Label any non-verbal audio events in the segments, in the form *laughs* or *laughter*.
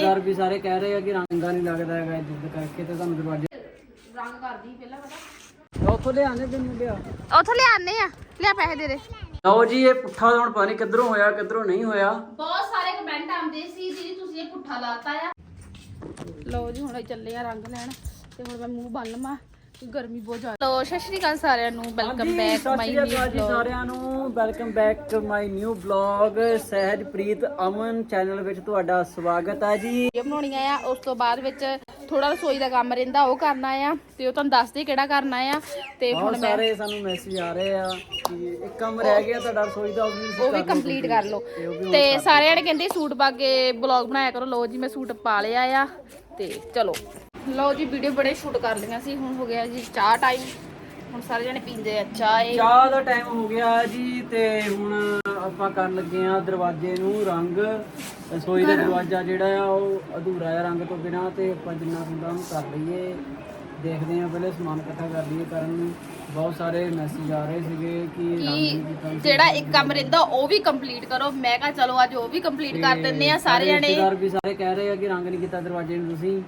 ਰਿਸ਼ਤੇਦਾਰ ਵੀ ਸਾਰੇ ਕਹਿ ਰਹੇ ਆ ਕਿ ਰੰਗਾ ਨਹੀਂ ਲੱਗਦਾ ਹੈਗਾ ਜਿੱਦ ਕਰਕੇ ਤੇ ਤੁਹਾਨੂੰ ਦਰਵਾਜ਼ੇ ਰੰਗ ਕਰਦੀ ਪਹਿਲਾਂ ਪਤਾ। ਉੱਥੋਂ ਲਿਆਣੇ ਤੈਨੂੰ ਲਿਆ। ਉਥੋਂ ਲਿਆਨੇ ਆ। ਲਿਆ ਪੈਸੇ ਦੇ ਦੇ। ਲਓ ਜੀ ਇਹ ਪੁੱਠਾ ਹੁਣ ਪਤਾ ਨਹੀਂ ਕਿੱਧਰੋਂ ਹੋਇਆ ਕਿੱਧਰੋਂ ਨਹੀਂ ਹੋਇਆ। ਬਹੁਤ ਸਾਰੇ ਕਮੈਂਟ ਆਉਂਦੇ ਸੀ ਦੀਦੀ ਤੁਸੀਂ ਇਹ ਪੁੱਠਾ ਲਾਤਾ ਆ। ਲਓ ਜੀ ਹੁਣ ਚੱਲੇ ਆ ਰੰਗ ਲੈਣ ਤੇ ਹੁਣ ਮੈਂ ਮੂੰਹ ਬੰਨ ਲਵਾਂ। ਗਰਮੀ ਬਹੁਤ ਜ਼ਿਆਦਾ। ਲਓ ਸਤਿ ਸ਼੍ਰੀ ਅਕਾਲ ਸਾਰਿਆਂ ਨੂੰ ਵੈਲਕਮ ਬੈਕ ਮਾਈ ਸਤਿ ਸ਼੍ਰੀ ਅਕਾਲ ਜੀ ਸਾਰਿਆਂ ਨੂੰ welcome back to my new blog Sahajpreet Aman channel ਵਿੱਚ ਤੁਹਾਡਾ ਸਵਾਗਤ ਹੈ ਜੀ। ਵੀਡੀਓ ਬਣਾਉਣੀਆਂ ਆ ਉਸ ਤੋਂ ਬਾਅਦ ਵਿੱਚ ਥੋੜਾ ਰਸੋਈ ਦਾ ਕੰਮ ਰਹਿੰਦਾ ਉਹ ਕਰਨਾ ਆ ਤੇ ਉਹ ਤੁਹਾਨੂੰ ਦੱਸਦੇ ਕਿਹੜਾ ਕਰਨਾ ਆ ਤੇ ਹੁਣ ਬਹੁਤ ਮੈਂ ਸਾਰੇ ਸਾਨੂੰ ਮੈਸੇਜ ਆ ਰਹੇ ਆ ਕਿ ਇੱਕ ਕੰਮ ਰਹਿ ਗਿਆ ਤੁਹਾਡਾ ਰਸੋਈ ਦਾ ਉਹ ਵੀ ਉਹ ਵੀ ਕੰਪਲੀਟ ਕਰ ਲਓ। ਤੇ ਉਹ ਵੀ ਤੇ ਸਾਰਿਆਂ ਨੇ ਕਹਿੰਦੇ ਸੂਟ ਪਾ ਕੇ ਬਲੌਗ ਬਣਾਇਆ ਕਰੋ। ਲਓ ਜੀ ਮੈਂ ਸੂਟ ਪਾ ਲਿਆ ਆ ਤੇ ਚਲੋ। ਲਓ ਜੀ ਵੀਡੀਓ ਬੜੇ ਸ਼ੂਟ ਕਰ ਲਈਆਂ ਸੀ ਹੁਣ ਹੋ ਗਿਆ ਜੀ ਚਾਹ ਟਾਈਮ ਹੁਣ ਸਾਰੇ ਜਣੇ ਪੀਂਦੇ ਆ ਚਾਹ ਇਹ। ਚਾਹ ਦਾ ਟਾਈਮ ਹੋ ਗਿਆ ਜੀ ਤੇ ਹੁਣ ਆਪਾਂ ਕਰਨ ਲੱਗੇ ਆ ਦਰਵਾਜ਼ੇ ਨੂੰ ਰੰਗ। ਰਸੋਈ ਦਾ ਦਰਵਾਜ਼ਾ ਜਿਹੜਾ ਆ ਉਹ ਅਧੂਰਾ ਆ ਰੰਗ ਤੋਂ ਬਿਨਾ ਤੇ ਆਪਾਂ ਜਿੰਨਾ ਹੁੰਦਾ ਉਹਨੂੰ ਕਰ ਲਈਏ। ਦੇਖਦੇ ਆ ਪਹਿਲੇ ਸਮਾਨ ਇਕੱਠਾ ਕਰ ਲਈਏ ਕਰਨ ਬਹੁਤ ਸਾਰੇ ਮੈਸੇਜ ਆ ਰਹੇ ਸੀਗੇ ਕਿ ਜਿਹੜਾ ਇੱਕ ਕੰਮ ਰਹਿੰਦਾ ਉਹ ਵੀ ਕੰਪਲੀਟ ਕਰੋ। ਮੈਂ ਕਿਹਾ ਚਲੋ ਅੱਜ ਉਹ ਵੀ ਕੰਪਲੀਟ ਕਰ ਦਿੰਦੇ ਆ ਸਾਰੇ ਜਣੇ। ਰਿਸ਼ਤੇਦਾਰ ਵੀ ਸਾਰੇ ਕਹਿ ਰਹੇ ਆ ਕਿ ਰੰਗ ਨਹੀਂ ਕੀਤਾ ਦਰਵਾਜ਼ੇ ਨੂੰ ਤੁਸੀਂ।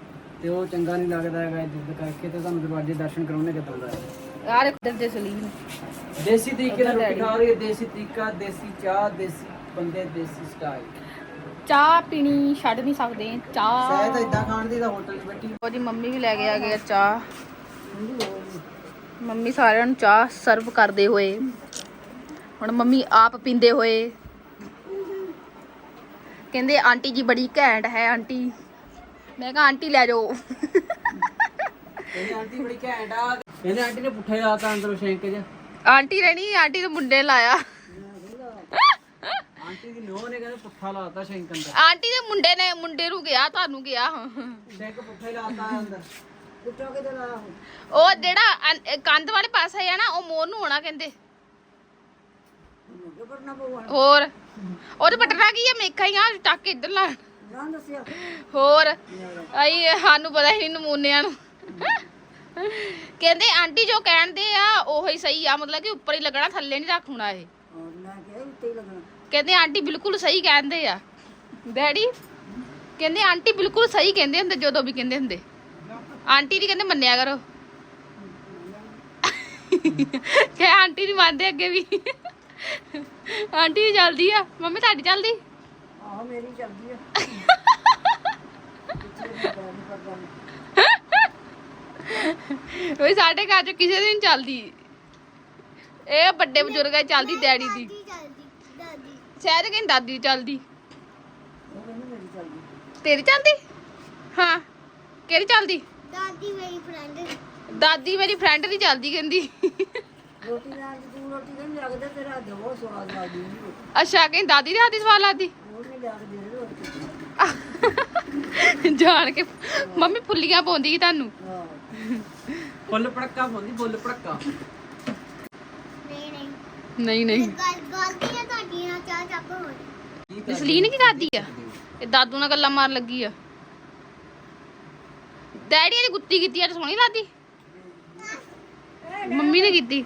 ਤੇ ਉਹ ਚੰਗਾ ਨਹੀਂ ਲੱਗਦਾ ਹੈਗਾ ਜਿੱਦ ਕਰਕੇ ਤੇ ਤੁਹਾਨੂੰ ਦਰਵਾਜ਼ੇ ਦਰਸ਼ਨ ਕਰਾਉਣੇ ਕਿੱਦਾਂ ਦਾ ਹੈ? ਯਾਰ ਇੱਕ ਦਿਨ ਦੇ ਸਲੀਮ ਦੇਸੀ ਤਰੀਕੇ ਨਾਲ ਰੋਟੀ ਖਾ ਰਹੀ ਹੈ ਦੇਸੀ ਤਰੀਕਾ ਦੇਸੀ ਚਾਹ ਦੇਸੀ ਬੰਦੇ ਦੇਸੀ ਸਟਾਈਲ ਚਾਹ ਪੀਣੀ ਛੱਡ ਨਹੀਂ ਸਕਦੇ ਚਾਹ। ਸ਼ਾਇਦ ਇਦਾਂ ਖਾਣ ਦੀ ਤਾਂ ਹੋਟਲ 'ਚ ਬੈਠੀ। ਉਹਦੀ ਮੰਮੀ ਵੀ ਲੈ ਕੇ ਆ ਗਏ ਆ ਚਾਹ। ਮੰਮੀ ਸਾਰਿਆਂ ਨੂੰ ਚਾਹ ਸਰਵ ਕਰਦੇ ਹੋਏ। ਹੁਣ ਮੰਮੀ ਆਪ ਪੀਂਦੇ ਹੋਏ। ਕਹਿੰਦੇ ਆਂਟੀ ਜੀ ਬੜੀ ਘੈਂਟ ਹੈ ਆਂਟੀ। ਮੈਂ ਕਿਹਾ ਆਂਟੀ ਲੈ ਜਾਓ। ਕਹਿੰਦੇ ਆਂਟੀ ਬੜੀ ਘੈਂਟ ਆ। ਕਹਿੰਦੇ ਆਂਟੀ ਨੇ ਪੁੱਠਾ ਲਾਤਾ ਅੰਦਰੋਂ ਸ਼ੈਂਕ 'ਚ ਆਂਟੀ ਰਹਿਣੀ ਆਂਟੀ ਦੇ ਮੁੰਡੇ ਨੇ ਲਾਇਆ। ਆਂਟੀ ਦੀ ਨੋਹ ਨੇ ਕਹਿੰਦੇ ਪੁੱਠਾ ਲਾਤਾ ਸ਼ੈਂਕ ਅੰਦਰ। ਆਂਟੀ ਦੇ ਮੁੰਡੇ ਨੇ ਮੁੰਡੇ ਨੂੰ ਗਿਆ ਤੁਹਾਨੂੰ ਗਿਆ। ਸ਼ੈਂਕ ਪੁੱਠਾ ਹੀ ਲਾਤਾ ਅੰਦਰ। ਪੁੱਠਾ ਕਿਤੇ ਲਾ ਉਹ ਜਿਹੜਾ ਅੰ- ਕੰਧ ਵਾਲੇ ਪਾਸੇ ਆ ਨਾ ਉਹ ਮੋਰ ਨੂੰ ਹੋਣਾ ਕਹਿੰਦੇ। ਹੋਰ। ਉਹਦੇ ਪਟਣਾ ਕੀ ਆ? ਮੇਖਾ ਹੀ ਆ ਟੱਕ ਇੱਧਰ ਲਾ। ਹੋਰ ਆਈ ਸਾਨੂੰ ਪਤਾ ਹੀ ਨਹੀਂ ਨਮੂਨਿਆਂ ਨੂੰ। ਕਹਿੰਦੇ ਆਂਟੀ ਜੋ ਕਹਿੰਦੇ ਆ ਉਹ ਹੀ ਸਹੀ ਆ ਮਤਲਬ ਕਿ ਉੱਪਰ ਹੀ ਲੱਗਣਾ ਥੱਲੇ ਨਹੀਂ ਰੱਖਣਾ ਇਹ। ਕਹਿੰਦੇ ਆਂਟੀ ਬਿਲਕੁਲ ਸਹੀ ਕਹਿੰਦੇ ਆ। ਡੈਡੀ ਕਹਿੰਦੇ ਆਂਟੀ ਬਿਲਕੁਲ ਸਹੀ ਕਹਿੰਦੇ ਹੁੰਦੇ ਜਦੋਂ ਵੀ ਕਹਿੰਦੇ ਹੁੰਦੇ। ਆਂਟੀ ਦੀ ਕਹਿੰਦੇ ਮੰਨਿਆ ਕਰੋ। ਕਿ ਆਂਟੀ ਨਹੀਂ ਮੰਨਦੇ ਅੱਗੇ ਵੀ। ਆਂਟੀ ਦੀ ਚੱਲਦੀ ਆ। ਮੰਮੀ ਤੁਹਾਡੀ ਚੱਲਦੀ? ਆਹ ਮੇਰੀ ਚੱਲਦੀ ਆ। ਓਏ ਸਾਡੇ ਘਰ ਚ ਕਿਸੇ ਦੀ ਨਹੀਂ ਚੱਲਦੀ। ਇਹ ਵੱਡੇ ਬਜ਼ੁਰਗਾਂ ਦੀ ਚੱਲਦੀ ਡੈਡੀ ਦੀ। ਸ਼ਾਇਦ ਕਹਿੰਦੀ ਦਾਦੀ ਦੀ ਚੱਲਦੀ। ਤੇਰੀ ਚੱਲਦੀ? ਹਾਂ ਕਿਹੜੀ ਚੱਲਦੀ? ਦਾਦੀ ਮੇਰੀ ਫਰੈਂਡ ਦਾਦੀ ਮੇਰੀ ਫਰੈਂਡ ਦੀ ਚੱਲਦੀ ਕਹਿੰਦੀ। ਰੋਟੀ ਨਾਲ ਤੂੰ ਰੋਟੀ ਨਹੀਂ ਲੱਗਦਾ ਤੇਰਾ ਹੱਥ ਬਹੁਤ ਸਵਾਦ ਲੱਗਦੀ। ਅੱਛਾ ਕਹਿੰਦੀ ਦਾਦੀ ਦੇ ਹੱਥ ਦੀ ਸਵਾਦ ਲੱਗਦੀ। ਉਹ ਨਹੀਂ ਲਿਆ ਕੇ ਦੇ ਦੇ ਰੋਟੀ। ਜਾਣ ਕੇ ਮੰਮੀ ਫੁੱਲੀਆਂ ਪਾਉਂਦੀ ਤੁਹਾਨੂੰ। ਫੁੱਲ ਪੜਕਾ ਪਾਉਂਦੀ ਫੁੱਲ ਪੜਕਾ। ਨਹੀਂ ਨਹੀਂ। ਨਹੀਂ ਨਹੀਂ। ਗੱਲ ਗਲਤੀ ਹੈ ਤੁਹਾਡੀ ਨਾਲ ਚਾਹ ਚੱਪ ਹੋ ਰਹੀ ਜਸਲੀਨ ਕੀ ਕਰਦੀ ਆ? ਇਹ ਦਾਦੂ ਨਾਲ ਗੱਲਾਂ ਮਾਰ ਲੱਗੀ ਆ। ਡੈਡੀ ਦੀ ਗੁੱਤੀ ਕੀਤੀ ਆ ਤੇ ਸੋਹਣੀ ਲੱਗਦੀ। ਮੰਮੀ ਨੇ ਕੀਤੀ।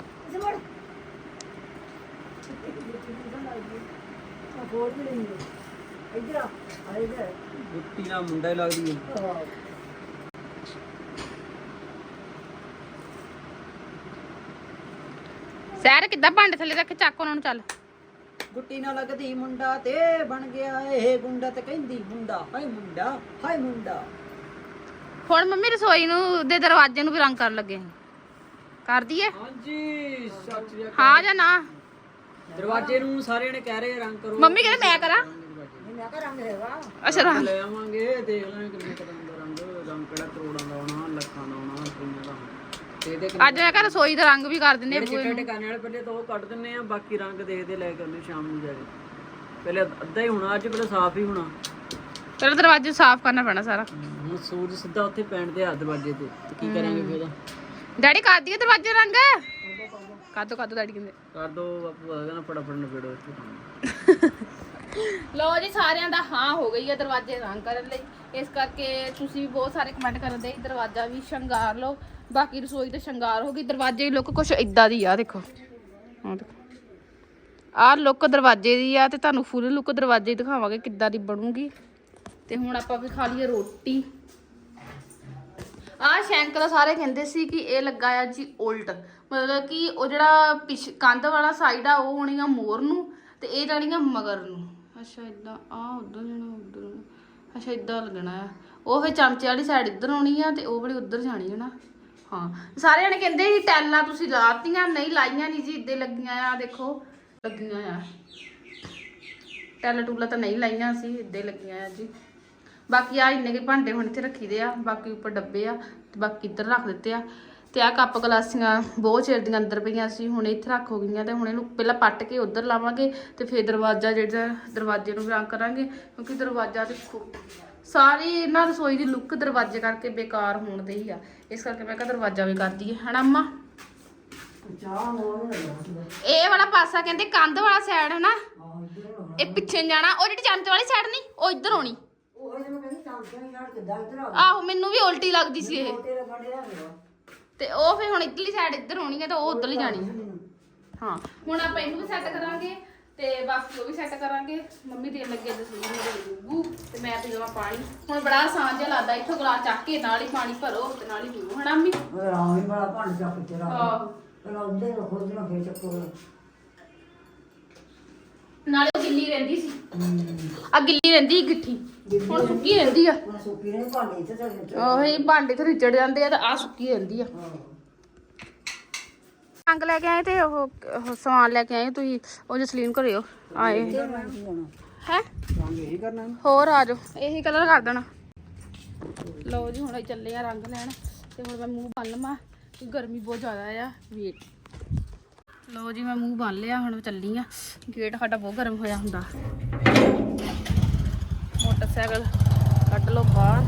ਗੁੱਟੀ ਨਾਲ ਮੁੰਡਾ ਹੀ ਲੱਗਦੀ ਹੈ। ਸੈਰ ਕਿੱਦਾਂ ਭਾਂਡੇ ਥੱਲੇ ਰੱਖ ਕੇ ਚੱਕ ਉਹਨਾਂ ਨੂੰ ਚੱਲ। ਗੁੱਟੀ ਨਾਲ ਲੱਗਦੀ ਮੁੰਡਾ ਤੇ ਬਣ ਗਿਆ ਇਹ ਗੁੰਡਾ ਤੇ ਕਹਿੰਦੀ ਮੁੰਡਾ ਹਾਏ ਮੁੰਡਾ ਹਾਏ ਮੁੰਡਾ। ਹੁਣ ਮੰਮੀ ਰਸੋਈ ਨੂੰ ਦੇ ਦਰਵਾਜ਼ੇ ਨੂੰ ਵੀ ਰੰਗ ਕਰਨ ਲੱਗੇ ਹਾਂ। ਕਰ ਦਈਏ ਹਾਂਜੀ ਸੱਚ ਜੀ ਹਾਂ ਜਾਂ ਨਾ? ਦਰਵਾਜ਼ੇ ਨੂੰ ਸਾਰਿਆਂ ਨੇ ਕਹਿ ਰਹੇ ਰੰਗ ਕਰੋ। ਮੰਮੀ ਕਹਿੰਦੇ ਮੈਂ ਕਰਾਂ? ਮੈਂ ਕਹ ਰੰਗ ਹੈਗਾ। ਅੱਛਾ ਰੰਗ। ਲੈ ਆਵਾਂਗੇ ਦੇਖ ਲਾਂਗੇ ਕਿੰਨੇ ਤਰ੍ਹਾਂ ਦਾ ਰੰਗ ਰੰਗ ਕਿਹੜਾ ਕਰੋੜਾਂ ਦਾ ਆਉਣਾ ਲੱਖਾਂ ਦਾ ਆਉਣਾ ਰੁਪਈਆਂ ਦਾ ਆਉਣਾ। ਤੇ ਇਹਦੇ ਅੱਜ ਮੈਂ ਕਿਹਾ ਰਸੋਈ ਦਾ ਰੰਗ ਵੀ ਕਰ ਦਿੰਦੇ ਆ ਜਿਹੜੇ ਚਿੱਟੇ ਟਿਕਾਣੇ ਵਾਲੇ ਪਹਿਲੇ ਤਾਂ ਉਹ ਕੱਢ ਦਿੰਨੇ ਆ ਬਾਕੀ ਰੰਗ ਦੇਖਦੇ ਲੈ ਕੇ ਆਉਂਦੇ ਸ਼ਾਮ ਨੂੰ ਜਾ ਕੇ। ਪਹਿਲੇ ਅੱਧਾ ਹੀ ਹੋਣਾ ਅੱਜ ਪਹਿਲੇ ਸਾਫ਼ ਹੀ ਹੋਣਾ। ਚਲੋ ਦਰਵਾਜ਼ੇ ਸਾਫ਼ ਕਰਨਾ ਪੈਣਾ ਸਾਰਾ। ਹੁਣ ਸੂਰਜ ਸਿੱਧਾ ਉੱਥੇ ਪੈਣ ਦੇ ਹੱਥ ਦਰਵਾਜ਼ੇ ਤੇ ਤੇ ਕੀ ਕਰਾਂਗੇ ਫਿਰ ਉਹਦਾ ਡੈਡੀ ਕਰ ਦਈਏ ਦਰਵਾਜ਼ੇ ਰੰਗ। ਕਾਦੋ ਕਾਦੋ ਡੈਡੀ ਕਹਿੰਦੇ। ਕਰ ਦੋ ਬਾਪੂ ਆ ਨਾ ਫਟਾਫਟ ਨਿਬੇੜੋ ਇੱਥੇ ਕੰਮ। *laughs* ਲੋ ਜੀ, ਸਾਰਿਆਂ ਦਾ ਹਾਂ ਹੋ ਗਈ ਹੈ ਦਰਵਾਜ਼ੇ ਰੰਗ ਕਰਨ ਲਈ। ਇਸ ਕਰਕੇ ਤੁਸੀਂ ਵੀ ਬਹੁਤ ਸਾਰੇ ਕਮੈਂਟ ਕਰਨ ਦੇ, ਦਰਵਾਜ਼ਾ ਵੀ ਸ਼ਿੰਗਾਰ ਲਓ। ਬਾਕੀ ਰਸੋਈ ਤੇ ਸ਼ਿੰਗਾਰ ਹੋ ਗਈ। ਦਰਵਾਜ਼ੇ ਦੀ ਲੁੱਕ ਕੁਛ ਇਦਾਂ ਦੀ ਆ, ਦੇਖੋ। ਆਹ ਦੇਖੋ। ਆਹ ਲੁੱਕ ਦਰਵਾਜ਼ੇ ਦੀ ਆ ਤੇ ਤੁਹਾਨੂੰ ਫੁੱਲ ਲੁੱਕ ਦਰਵਾਜ਼ੇ ਦਿਖਾਵਾਂਗੇ ਕਿੱਦਾਂ ਦੀ ਬਣੂਗੀ। ਤੇ ਹੁਣ ਆਪਾਂ ਵੀ ਖਾ ਲਈਏ ਰੋਟੀ। ਆ ਸ਼ੈਂਕ ਦਾ ਸਾਰੇ ਕਹਿੰਦੇ ਸੀ ਕਿ ਇਹ ਲੱਗਾ ਆ ਜੀ ਉਲਟ। ਮਤਲਬ ਕਿ ਉਹ ਜਿਹੜਾ ਪਿਛ ਕੰਧ ਵਾਲਾ ਸਾਈਡ ਆ, ਉਹ ਹੋਣੀ ਆ ਮੋਰ ਨੂੰ ਤੇ ਇਹ ਜਾਣੀ ਆ ਮਗਰ ਨੂੰ। ਅੱਛਾ ਇਦਾਂ ਆ ਉਧਰ ਜਾਣਾ, ਉਧਰ ਅੱਛਾ ਇਦਾਂ ਲੱਗਣਾ ਆ। ਉਹ ਫੇ ਚਮਚੇ ਵਾਲੀ ਸਾਈਡ ਇੱਧਰ ਆਉਣੀ ਆ ਤੇ ਉਹ ਵਾਲੀ ਉੱਧਰ ਜਾਣੀ ਹੈ ਨਾ। ਹਾਂ, ਸਾਰੇ ਜਣੇ ਕਹਿੰਦੇ ਸੀ ਟੈਲਾਂ ਤੁਸੀਂ ਲਾਤੀਆਂ, ਨਹੀਂ ਲਾਈਆਂ ਨਹੀਂ ਜੀ, ਇੱਦੇ ਲੱਗੀਆਂ ਆ, ਦੇਖੋ, ਲੱਗੀਆਂ ਆ। ਟੈਲ ਟੂਲਾ ਤਾਂ ਨਹੀਂ ਲਾਈਆਂ ਸੀ, ਇੱਦੇ ਲੱਗੀਆਂ ਆ ਜੀ। ਬਾਕੀ ਆ ਇੰਨੇ ਕੇ ਭਾਂਡੇ ਹੁਣ ਇੱਥੇ ਰੱਖੀਦੇ ਆ, ਬਾਕੀ ਉੱਪਰ ਡੱਬੇ ਆ, ਤੇ ਬਾਕੀ ਇੱਧਰ ਰੱਖ ਦਿੱਤੇ ਆ। ਤੇ ਆ ਕੱਪ ਗਲਾਸੀਆਂ ਬਹੁਤ ਚਿਰ ਦੀਆਂ ਅੰਦਰ ਪਈਆਂ ਸੀ ਹੁਣ ਇੱਥੇ ਰੱਖ ਹੋ ਗਈਆਂ ਤੇ ਹੁਣ ਇਹਨੂੰ ਪਹਿਲਾਂ ਪੱਟ ਕੇ ਉੱਧਰ ਲਾਵਾਂਗੇ ਤੇ ਫਿਰ ਦਰਵਾਜ਼ਾ ਜਿਹੜਾ ਦਰਵਾਜ਼ੇ ਨੂੰ ਰੰਗ ਕਰਾਂਗੇ ਕਿਉਂਕਿ ਦਰਵਾਜ਼ਾ ਦੇਖੋ ਸਾਰੀ ਇਹਨਾਂ ਰਸੋਈ ਦੀ ਲੁੱਕ ਦਰਵਾਜ਼ੇ ਕਰਕੇ ਬੇਕਾਰ ਹੋਣ ਦੇ ਹੀ ਆ। ਇਸ ਕਰਕੇ ਮੈਂ ਕਿਹਾ ਦਰਵਾਜ਼ਾ ਵੀ ਕਰ ਦਈਏ ਹਨਾ ਅੰਮਾ? ਇਹ ਵਾਲਾ ਪਾਸਾ ਕਹਿੰਦੇ ਕੰਧ ਵਾਲਾ ਸਾਈਡ ਹੈ ਨਾ ਇਹ ਪਿੱਛੇ ਨੂੰ ਜਾਣਾ ਉਹ ਜਿਹੜੀ ਚਮਚ ਵਾਲੀ ਸਾਈਡ ਨਹੀਂ ਉਹ ਇੱਧਰ ਆਉਣੀ। ਆਹੋ ਮੈਨੂੰ ਵੀ ਉਲਟੀ ਲੱਗਦੀ ਸੀ ਇਹ। ਤੇ ਉਹ ਫਿਰ ਹੁਣ ਇੱਧਰਲੀ ਸਾਈਡ ਇੱਧਰ ਹੋਣੀ ਹੈ ਤੇ ਉਹ ਉੱਧਰ ਹੀ ਜਾਣੀ ਹੈ ਹਾਂ ਹੁਣ ਆਪਾਂ ਇਹਨੂੰ ਵੀ ਸੈੱਟ ਕਰਾਂਗੇ ਤੇ ਬਾਕੀ ਉਹ ਵੀ ਸੈੱਟ ਕਰਾਂਗੇ। ਮੰਮੀ ਦੇਣ ਲੱਗੇ ਦਸੂਰ ਮੇਰੇ ਗੁੱਗੂ ਤੇ ਮੈਂ ਪੀ ਲਵਾਂ ਪਾਣੀ। ਹੁਣ ਬੜਾ ਆਸਾਨ ਜਿਹਾ ਲੱਗਦਾ ਇੱਥੋਂ ਗਲਾਸ ਚੱਕ ਕੇ ਨਾਲ ਹੀ ਪਾਣੀ ਭਰੋ ਤੇ ਨਾਲ ਹੀ ਪੀਓ ਹਨਾ ਮੰਮੀ? ਰਾਮ ਹੀ ਬੜਾ ਭੰਡ ਚੱਕ ਕੇ ਆਹੋ। ਪਹਿਲਾਂ ਉਹਦੇ ਖੁਦ ਨੂੰ ਫੇਰ ਚੱਕੋ। ਨਾਲੇ ਉਹ ਗਿੱਲੀ ਰਹਿੰਦੀ ਸੀ। ਆ ਗਿੱਲੀ ਰਹਿੰਦੀ ਗਿੱਠੀ ਹੁਣ ਸੁੱਕੀ ਰਹਿੰਦੀ ਆ। ਹੁਣ ਸੁੱਕੀ ਨੇ ਭਾਂਡੇ ਤੇ ਤੇ ਵਿੱਚ ਉਹੀ ਭਾਂਡੇ ਤੇ ਰਿਚੜ ਜਾਂਦੇ ਆ ਤੇ ਆ ਸੁੱਕੀ ਰਹਿੰਦੀ ਆ। ਰੰਗ ਲੈ ਕੇ ਆਏ ਤੇ ਉਹ ਉਹ ਸਮਾਨ ਲੈ ਕੇ ਆਏ ਤੁਸੀਂ ਉਹ ਜਸਲੀਨ ਘਰੇ ਆਏ। ਹੈ ਰੰਗ ਇਹੀ ਕਰਨਾ ਇਹਨੂੰ। ਹੋਰ ਆ ਜਾਓ ਇਹੀ ਕਲਰ ਕਰ ਦੇਣਾ। ਲਓ ਜੀ ਹੁਣ ਅਸੀਂ ਚੱਲੇ ਆ ਰੰਗ ਲੈਣ ਤੇ ਹੁਣ ਮੈਂ ਮੂੰਹ ਬੰਨ ਲਵਾਂ ਕਿ ਗਰਮੀ ਬਹੁਤ ਜ਼ਿਆਦਾ ਆ ਵੇਟ ਲਓ ਜੀ ਮੈਂ ਮੂੰਹ ਬੰਨ ਲਿਆ ਹੁਣ ਮੈਂ ਚੱਲੀ ਆ। ਗੇਟ ਸਾਡਾ ਬਹੁਤ ਗਰਮ ਹੋਇਆ ਹੁੰਦਾ। ਮੋਟਰਸਾਈਕਲ ਕੱਢ ਲਓ ਬਾਹਰ।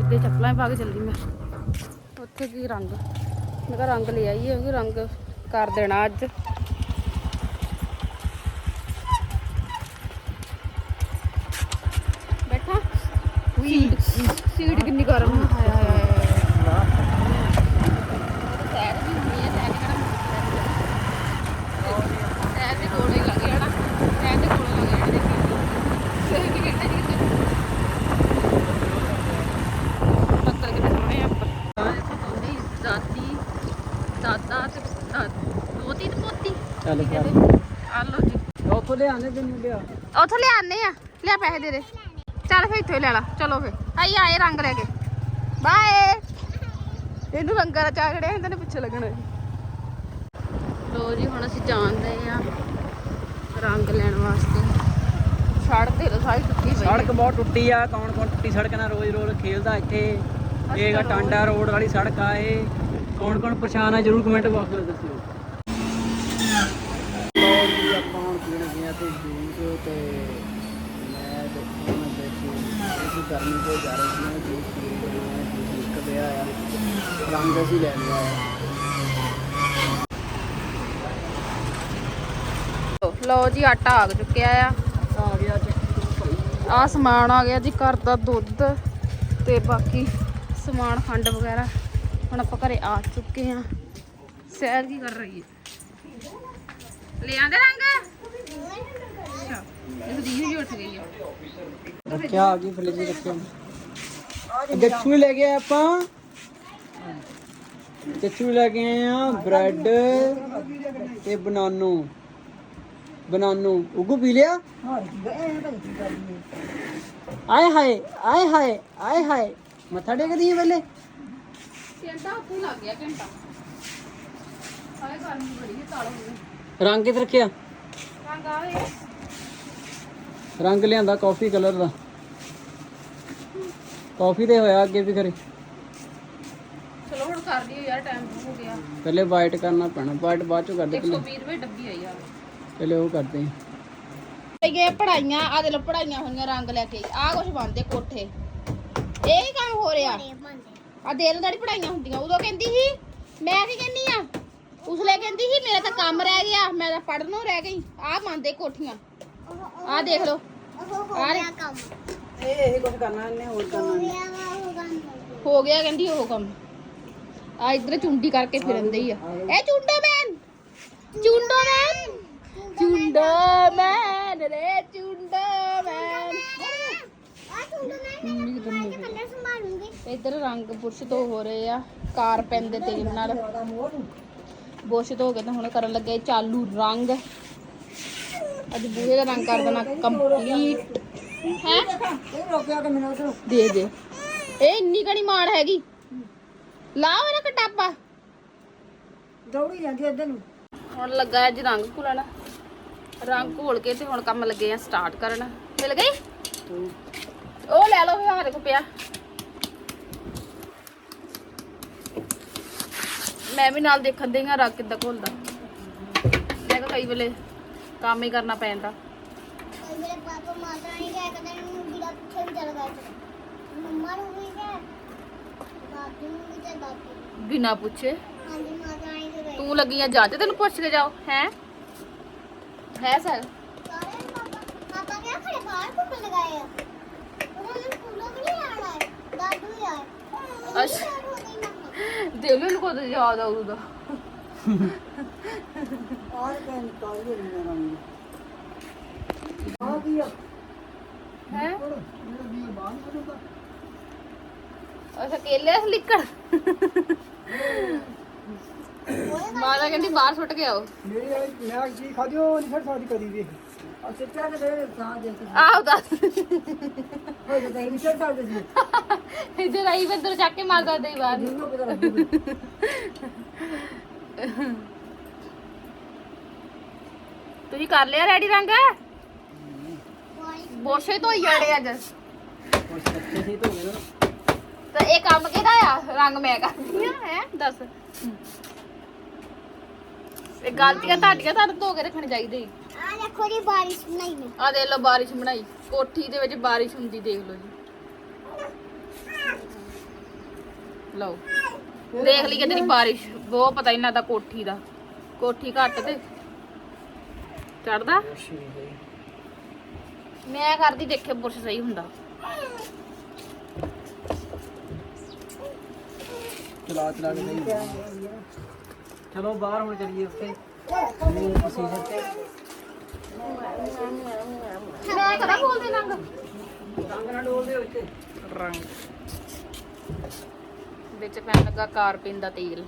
ਇੱਦੇ ਚੱਪਲਾਂ ਪਾ ਕੇ ਚੱਲੀ ਮੈਂ। ਉੱਥੇ ਕੀ ਰੰਗ? ਮੈਂ ਕਿਹਾ ਰੰਗ ਲੈ ਆਈਏ, ਕਿਉਂਕਿ ਰੰਗ ਕਰ ਦੇਣਾ ਅੱਜ। ਬੈਠਾ। ਸੀਟ ਸੀਟ ਕਿੰਨੀ ਗਰਮ ਹੈ ਹਾਏ ਹਾਏ ਹਾਏ ਸੈਰ ਵੀ ਹੁੰਦੀ ਹੈ ਸੈਰ ਕਿਹੜਾ ਸੈਰ ਦੇ ਕੋਲ ਹੀ ਲੱਗ ਜਾਣਾ ਸੈਰ ਦੇ ਕੋਲ ਲੱਗ ਜਾਣਾ ਦੇਖੀ ਸੈਰ ਦੀ ਕਹਿੰਦੇ ਜੀ ਕਿਤੇ ਪੱਤਰ ਕਿਤੇ ਸੋਹਣੇ ਆ ਉੱਪਰ ਦੋਨੇ ਦਾਦੀ ਦਾਦਾ ਤੇ ਦਾਦੀ ਦੋਤੀ ਤੇ ਪੋਤੀ ਚੱਲ ਕਰ ਆ ਲਓ ਜੀ ਉੱਥੋਂ ਲਿਆਣੇ ਤੈਨੂੰ ਲਿਆ। ਉਥੋਂ ਲਿਆਨੇ ਆ। ਲਿਆ ਪੈਸੇ ਦੇ ਦੇ। ਚੱਲ ਫੇ ਇੱਥੋਂ ਹੀ ਲੈ ਲਾ। ਚਲੋ ਫੇ ਆਈ ਆਏ ਰੰਗ ਲੈ ਕੇ। ਬਾਏ। ਇਹਨੂੰ ਰੰਗਾਂ ਦਾ ਚਾਹ ਚੜਿਆ ਇਹਨਾਂ ਨੇ ਪਿੱਛੇ ਲੱਗਣਾ ਲੋ ਜੀ ਹੁਣ ਅਸੀਂ ਜਾਣਦੇ ਆ ਰੰਗ ਲੈਣ ਵਾਸਤੇ। ਸੜਕ ਤੇ ਸਾਰੀ ਟੁੱਟੀ ਪਈ। ਸੜਕ ਬਹੁਤ ਟੁੱਟੀ ਆ। ਕੌਣ ਕੌਣ ਟੁੱਟੀ ਸੜਕ ਨਾਲ ਰੋਜ਼ ਰੋਜ਼ ਖੇਲਦਾ ਇੱਥੇ। ਇਹ ਗਾ ਟਾਂਡਾ ਰੋਡ ਵਾਲੀ ਸੜਕ ਆ ਇਹ। ਕੌਣ ਕੌਣ ਪਛਾਣ ਆ ਜਰੂਰ ਕਮੈਂਟ ਬਾਕਸ ਵਿੱਚ ਦੱਸਿਓ। ਆ ਤੇ ਜੂਸ ਤੇ ਮੈਂ ਦੇਖੋ ਮੈਂ ਦੇਖੀ ਇਹ ਗਰਮੀ ਬਹੁਤ ਜ਼ਿਆਦਾ ਸੀ ਜੂਸ ਪੀ ਰਹੇ ਹਾਂ ਜੂਸ ਇੱਕ ਪਿਆ ਆ ਰੰਗ ਅਸੀਂ ਲੈ ਲਿਆ ਆ। ਲੋ ਜੀ ਆਟਾ ਆ ਚੁੱਕਿਆ ਆ। ਆ ਗਿਆ ਆ ਸਮਾਨ ਆ ਗਿਆ ਜੀ ਘਰ ਦਾ ਦੁੱਧ ਤੇ ਬਾਕੀ ਸਮਾਨ ਖੰਡ ਵਗੈਰਾ। ਹੁਣ ਆਪਾਂ ਘਰੇ ਆ ਚੁੱਕੇ ਆ ਸੈਰ ਕੀ ਕਰ ਰਹੀ ਹੈ? ਲੈ ਆਂਦੇ ਰੰਗ? ਅੱਛਾ ਇਹ ਦੀਦੀ ਵੀ ਉੱਠ ਗਈ ਆ ਰੱਖਿਆ, ਆ ਗਈ ਫਰਿੱਜ ਵਿੱਚ ਰੱਖਿਆ। ਗੱਛੂ ਲੈ ਕੇ ਆਏ ਆਪਾਂ। ਗੱਛੂ ਲੈ ਕੇ ਆਏ ਆ ਬ੍ਰੈਡ ਤੇ ਬਨਾਨੋ। ਬਨਾਨੋ। ਉਗੂ ਪੀ ਲਿਆ? ਆਏ ਹਾਏ ਆਏ ਹਾਏ ਆਏ ਹਾਏ। ਮੱਥਾ ਟੇਕਦੀ ਹੈ ਵੇਲੇ ਘੰਟਾ ਉੱਥੇ ਲੱਗ ਗਿਆ ਘੰਟਾ ਹਾਏ ਗਰਮੀ ਬੜੀ ਹੈ ਤਾਲ ਰੰਗ ਕਿੱਥੇ ਰੱਖਿਆ? ਰੰਗ ਆਵੇ ਰੰਗ ਲਿਆਂਦਾ ਕਾਫੀ ਕਲਰ ਦਾ। ਕਾਫੀ ਤੇ ਹੋਇਆ ਅੱਗੇ ਵੀ ਕਰੇ ਚਲੋ ਹੁਣ ਕਰ ਦਿਓ ਯਾਰ ਟਾਈਮ ਹੋ ਗਿਆ। ਪਹਿਲੇ ਵਾਈਟ ਕਰਨਾ ਪੈਣਾ ਵਾਈਟ ਬਾਅਦ ਚੋਂ ਕਰਦੇ ਪਹਿਲੇ 120 ਰੁਪਏ ਡੱਬੀ ਆਈ ਯਾਰ ਪਹਿਲੇ ਉਹ ਕਰਦੇ ਹਾਂ। ਇਹ ਪੜਾਈਆਂ ਆ ਦੇ ਲੋ ਪੜਾਈਆਂ ਹੋਈਆਂ ਰੰਗ ਲੈ ਕੇ। ਆ ਕੁਛ ਬੰਦੇ ਕੋਠੇ। ਇਹ ਕੰਮ ਹੋ ਰਿਹਾ। ਆ ਦੇ ਲੋ ਪੜਾਈਆਂ ਹੁੰਦੀਆਂ। ਉਦੋਂ ਕਹਿੰਦੀ ਸੀ ਮੈਂ ਕੀ ਕਹਿੰਦੀ ਆ? ਉਸਲੇ ਕਹਿੰਦੀ ਸੀ ਮੇਰਾ ਤਾਂ ਕੰਮ ਰਹਿ ਗਿਆ ਮੈਂ ਤਾਂ ਪੜਨੋਂ ਰਹਿ ਗਈ। ਆ ਬੰਦੇ ਕੋਠੀਆਂ। ਆ ਦੇਖ ਲੋ ਉਹ ਹੋ ਗਿਆ ਕੰਮ ਇਹ ਇਹ ਕੁਝ ਕਰਨਾ ਇਹਨੇ ਹੋਰ ਹੋ ਗਿਆ ਵਾ ਉਹ ਕੰਮ ਹੋ ਗਿਆ ਕਹਿੰਦੀ ਉਹ ਕੰਮ। ਆ ਇਧਰ ਚੁੰਡੀ ਕਰਕੇ ਫਿਰੰਦੇ ਹੀ ਆ। ਇਹ ਚੁੰਡਾ ਮੈਨ। ਚੁੰਡਾ ਮੈਨ। ਚੁੰਡਾ ਮੈਨ ਰੇ ਚੁੰਡਾ ਮੈਨ। ਮੰਮੀ ਕਿੱਧਰ ਨੂੰ ਗਈ? ਥੱਲੇ ਸੰਭਾਲੂੰਗੀ ਇੱਧਰ ਰੰਗ ਬੁਰਸ਼ ਤੋਂ ਹੋ ਰਹੇ ਆ। ਕਾਰ ਪੈਨ ਦੇ ਤੇਲ ਨਾਲ। ਬੁਰਸ਼ ਧੋ ਕੇ ਤਾਂ ਹੁਣ ਕਰਨ ਲੱਗੇ ਚਾਲੂ ਰੰਗ। ਅੱਜ ਬੂਹੇ ਦਾ ਰੰਗ ਕਰ ਦੇਣਾ ਕੰਪਲੀਟ ਹੈ? ਦੇ ਦੇ। ਇਹ ਇੰਨੀ ਕਣੀ ਮਾੜ ਹੈਗੀ। ਲਾਓ ਇਹਦਾ ਕਟਾਪਾ। ਦੌੜੀ ਜਾਂਦੀ ਇੱਧਰ ਨੂੰ। ਹੁਣ ਲੱਗਾ ਅੱਜ ਰੰਗ ਘੁਲਣ। ਰੰਗ ਘੋਲ ਕੇ ਤੇ ਹੁਣ ਕੰਮ ਲੱਗੇ ਆ ਸਟਾਰਟ ਕਰਨ। ਮਿਲ ਗਈ ਉਹ ਲੈ ਲਓ ਹਾਰੇ ਕੋ ਪਿਆ। ਮੈਂ ਵੀ ਨਾਲ ਦੇਖਣ ਦੇ ਹਾਂ ਰੰਗ ਕਿੱਦਾਂ ਘੁਲਦਾ। ਮੈਂ ਕਿਹਾ ਕਈ ਵੇਲੇ ਕੰਮ ਹੀ ਕਰਨਾ ਪੈਂਦਾ ਮੇਰੇ ਪਾਪਾ ਮਾਤਾ ਨੇ ਕਿਹਾ ਕਦੇ ਨੂੰ ਬਿਲਾ ਪਿੱਛੇ ਵੀ ਚਲ ਗਏ ਮੰਮਾ ਨੂੰ ਵੀ ਕਿਹਾ ਦਾਦੀ ਨੂੰ ਵੀ ਤੇ ਦਾਦੀ ਨੂੰ। ਬਿਨਾ ਪੁੱਛੇ। ਹਾਂਜੀ ਮਾਤਾ ਨੇ ਤੇ ਗਏ ਤੂੰ ਲੱਗੀਆਂ ਜਾਂਚ ਤੈਨੂੰ ਪੁੱਛ ਕੇ ਜਾਓ ਹੈ? ਹੈ ਸਰ? ਪਾਪਾ ਪਾਪਾ ਕਿਹਾ ਖੜੇ ਬਾਹਰ ਘੁੰਮਣ ਲਗਾਏ ਆ? ਉਹਨਾਂ ਨੇ ਸਕੂਲੋਂ ਵੀ ਨਹੀਂ ਆਣਾ ਹੈ ਦਾਦੂ ਹੀ ਆਏ ਅੱਛਾ। ਅੱਛਾ ਦਿਲ ਨੂੰ ਕਦੋਂ ਯਾਦ ਆਊਗਾ ਆਹ ਕੇ ਨਿਕਾਲ ਦੇ ਮੈਨੂੰ ਰੰਗ ਆ ਕੀ ਆ ਹੈ ਅੱਛਾ ਕੇਲੇ ਲਿਕੜ ਮਾਤਾ ਕਹਿੰਦੀ ਬਾਹਰ ਸੁੱਟ ਕੇ ਆਓ ਮੇਰੀ ਵਾਲੀ ਮੈਂ ਚੀਜ਼ ਖਾਦੀ ਉਹ ਨਹੀਂ ਛੱਡ ਸਕਦੀ ਕਦੀ ਵੀ ਆ ਸਿੱਟਿਆ ਕਿ ਦੇ ਸਾਹ ਦੇ ਕੇ ਆਹੋ ਦੱਸ। ਹੋ ਜਾਂਦਾ ਇਹ ਛੱਡ ਸਕਦੇ ਸੀ। ਇੱਧਰ ਆਈ ਮੈਂ ਇੱਧਰ ਚੱਕ ਕੇ ਮਾਰ ਕਰਦੇ ਹੀ ਬਾਹਰ ਜਿਹਨੂੰ ਪਤਾ ਲੱਗੂ। ਤੁਸੀਂ ਕਰ ਲਿਆ ਰੈਡੀ ਰੰਗ? ਬੋਸ਼ੇ ਧੋਈ ਜਾੜੇ ਅੱਜ। ਕੁਛ ਸੀ ਨਾ। ਤੇ ਇਹ ਕੰਮ ਕਿਹਦਾ ਆ? ਰੰਗ ਮੈਂ ਕਰਦੀ ਆ ਹੈ? ਦੱਸ। ਇਹ ਗਲਤੀਆਂ ਤੁਹਾਡੀਆਂ ਤੁਹਾਨੂੰ ਧੋ ਕੇ ਰੱਖਣੀ ਚਾਹੀਦੀ। ਆ ਦੇਖੋ ਜੀ ਬਾਰਿਸ਼ ਨਹੀਂ ਨੇ ਆ ਦੇਖ ਲਓ ਬਾਰਿਸ਼ ਬਣਾਈ। ਕੋਠੀ ਦੇ ਵਿੱਚ ਬਾਰਿਸ਼ ਹੁੰਦੀ ਦੇਖ ਲਓ ਜੀ। ਲਓ। ਦੇਖ ਲਈ ਕਿਤੇ ਬਾਰਿਸ਼। ਬਹੁਤ ਪਤਾ ਇਹਨਾਂ ਦਾ ਕੋਠੀ ਦਾ। ਕੋਠੀ ਘੱਟ ਤੇ। ਚੜਦਾ? ਮੈਂ ਕਰਦੀ ਦੇਖੇ ਬੁਰਸ਼ ਸਹੀ ਹੁੰਦਾ। ਚਲਾ ਚਲਾ ਕੇ ਨਹੀਂ ਚਲੋ ਬਾਹਰ ਹੁਣ ਚੱਲੀਏ ਉੱਥੇ। ਮੇਨ ਪ੍ਰੋਸੀਜਰ ਤੇ ਮੈਂ ਕਦਾ ਬੋਲਦੇ ਨੰਗ ਰੰਗ ਨਾਲ ਡੋਲਦੇ ਹੋ ਇੱਥੇ ਰੰਗ ਵਿੱਚ ਪੈਣ ਲੱਗਾ ਕਾਰਪਿਨ ਦਾ ਤੇਲ।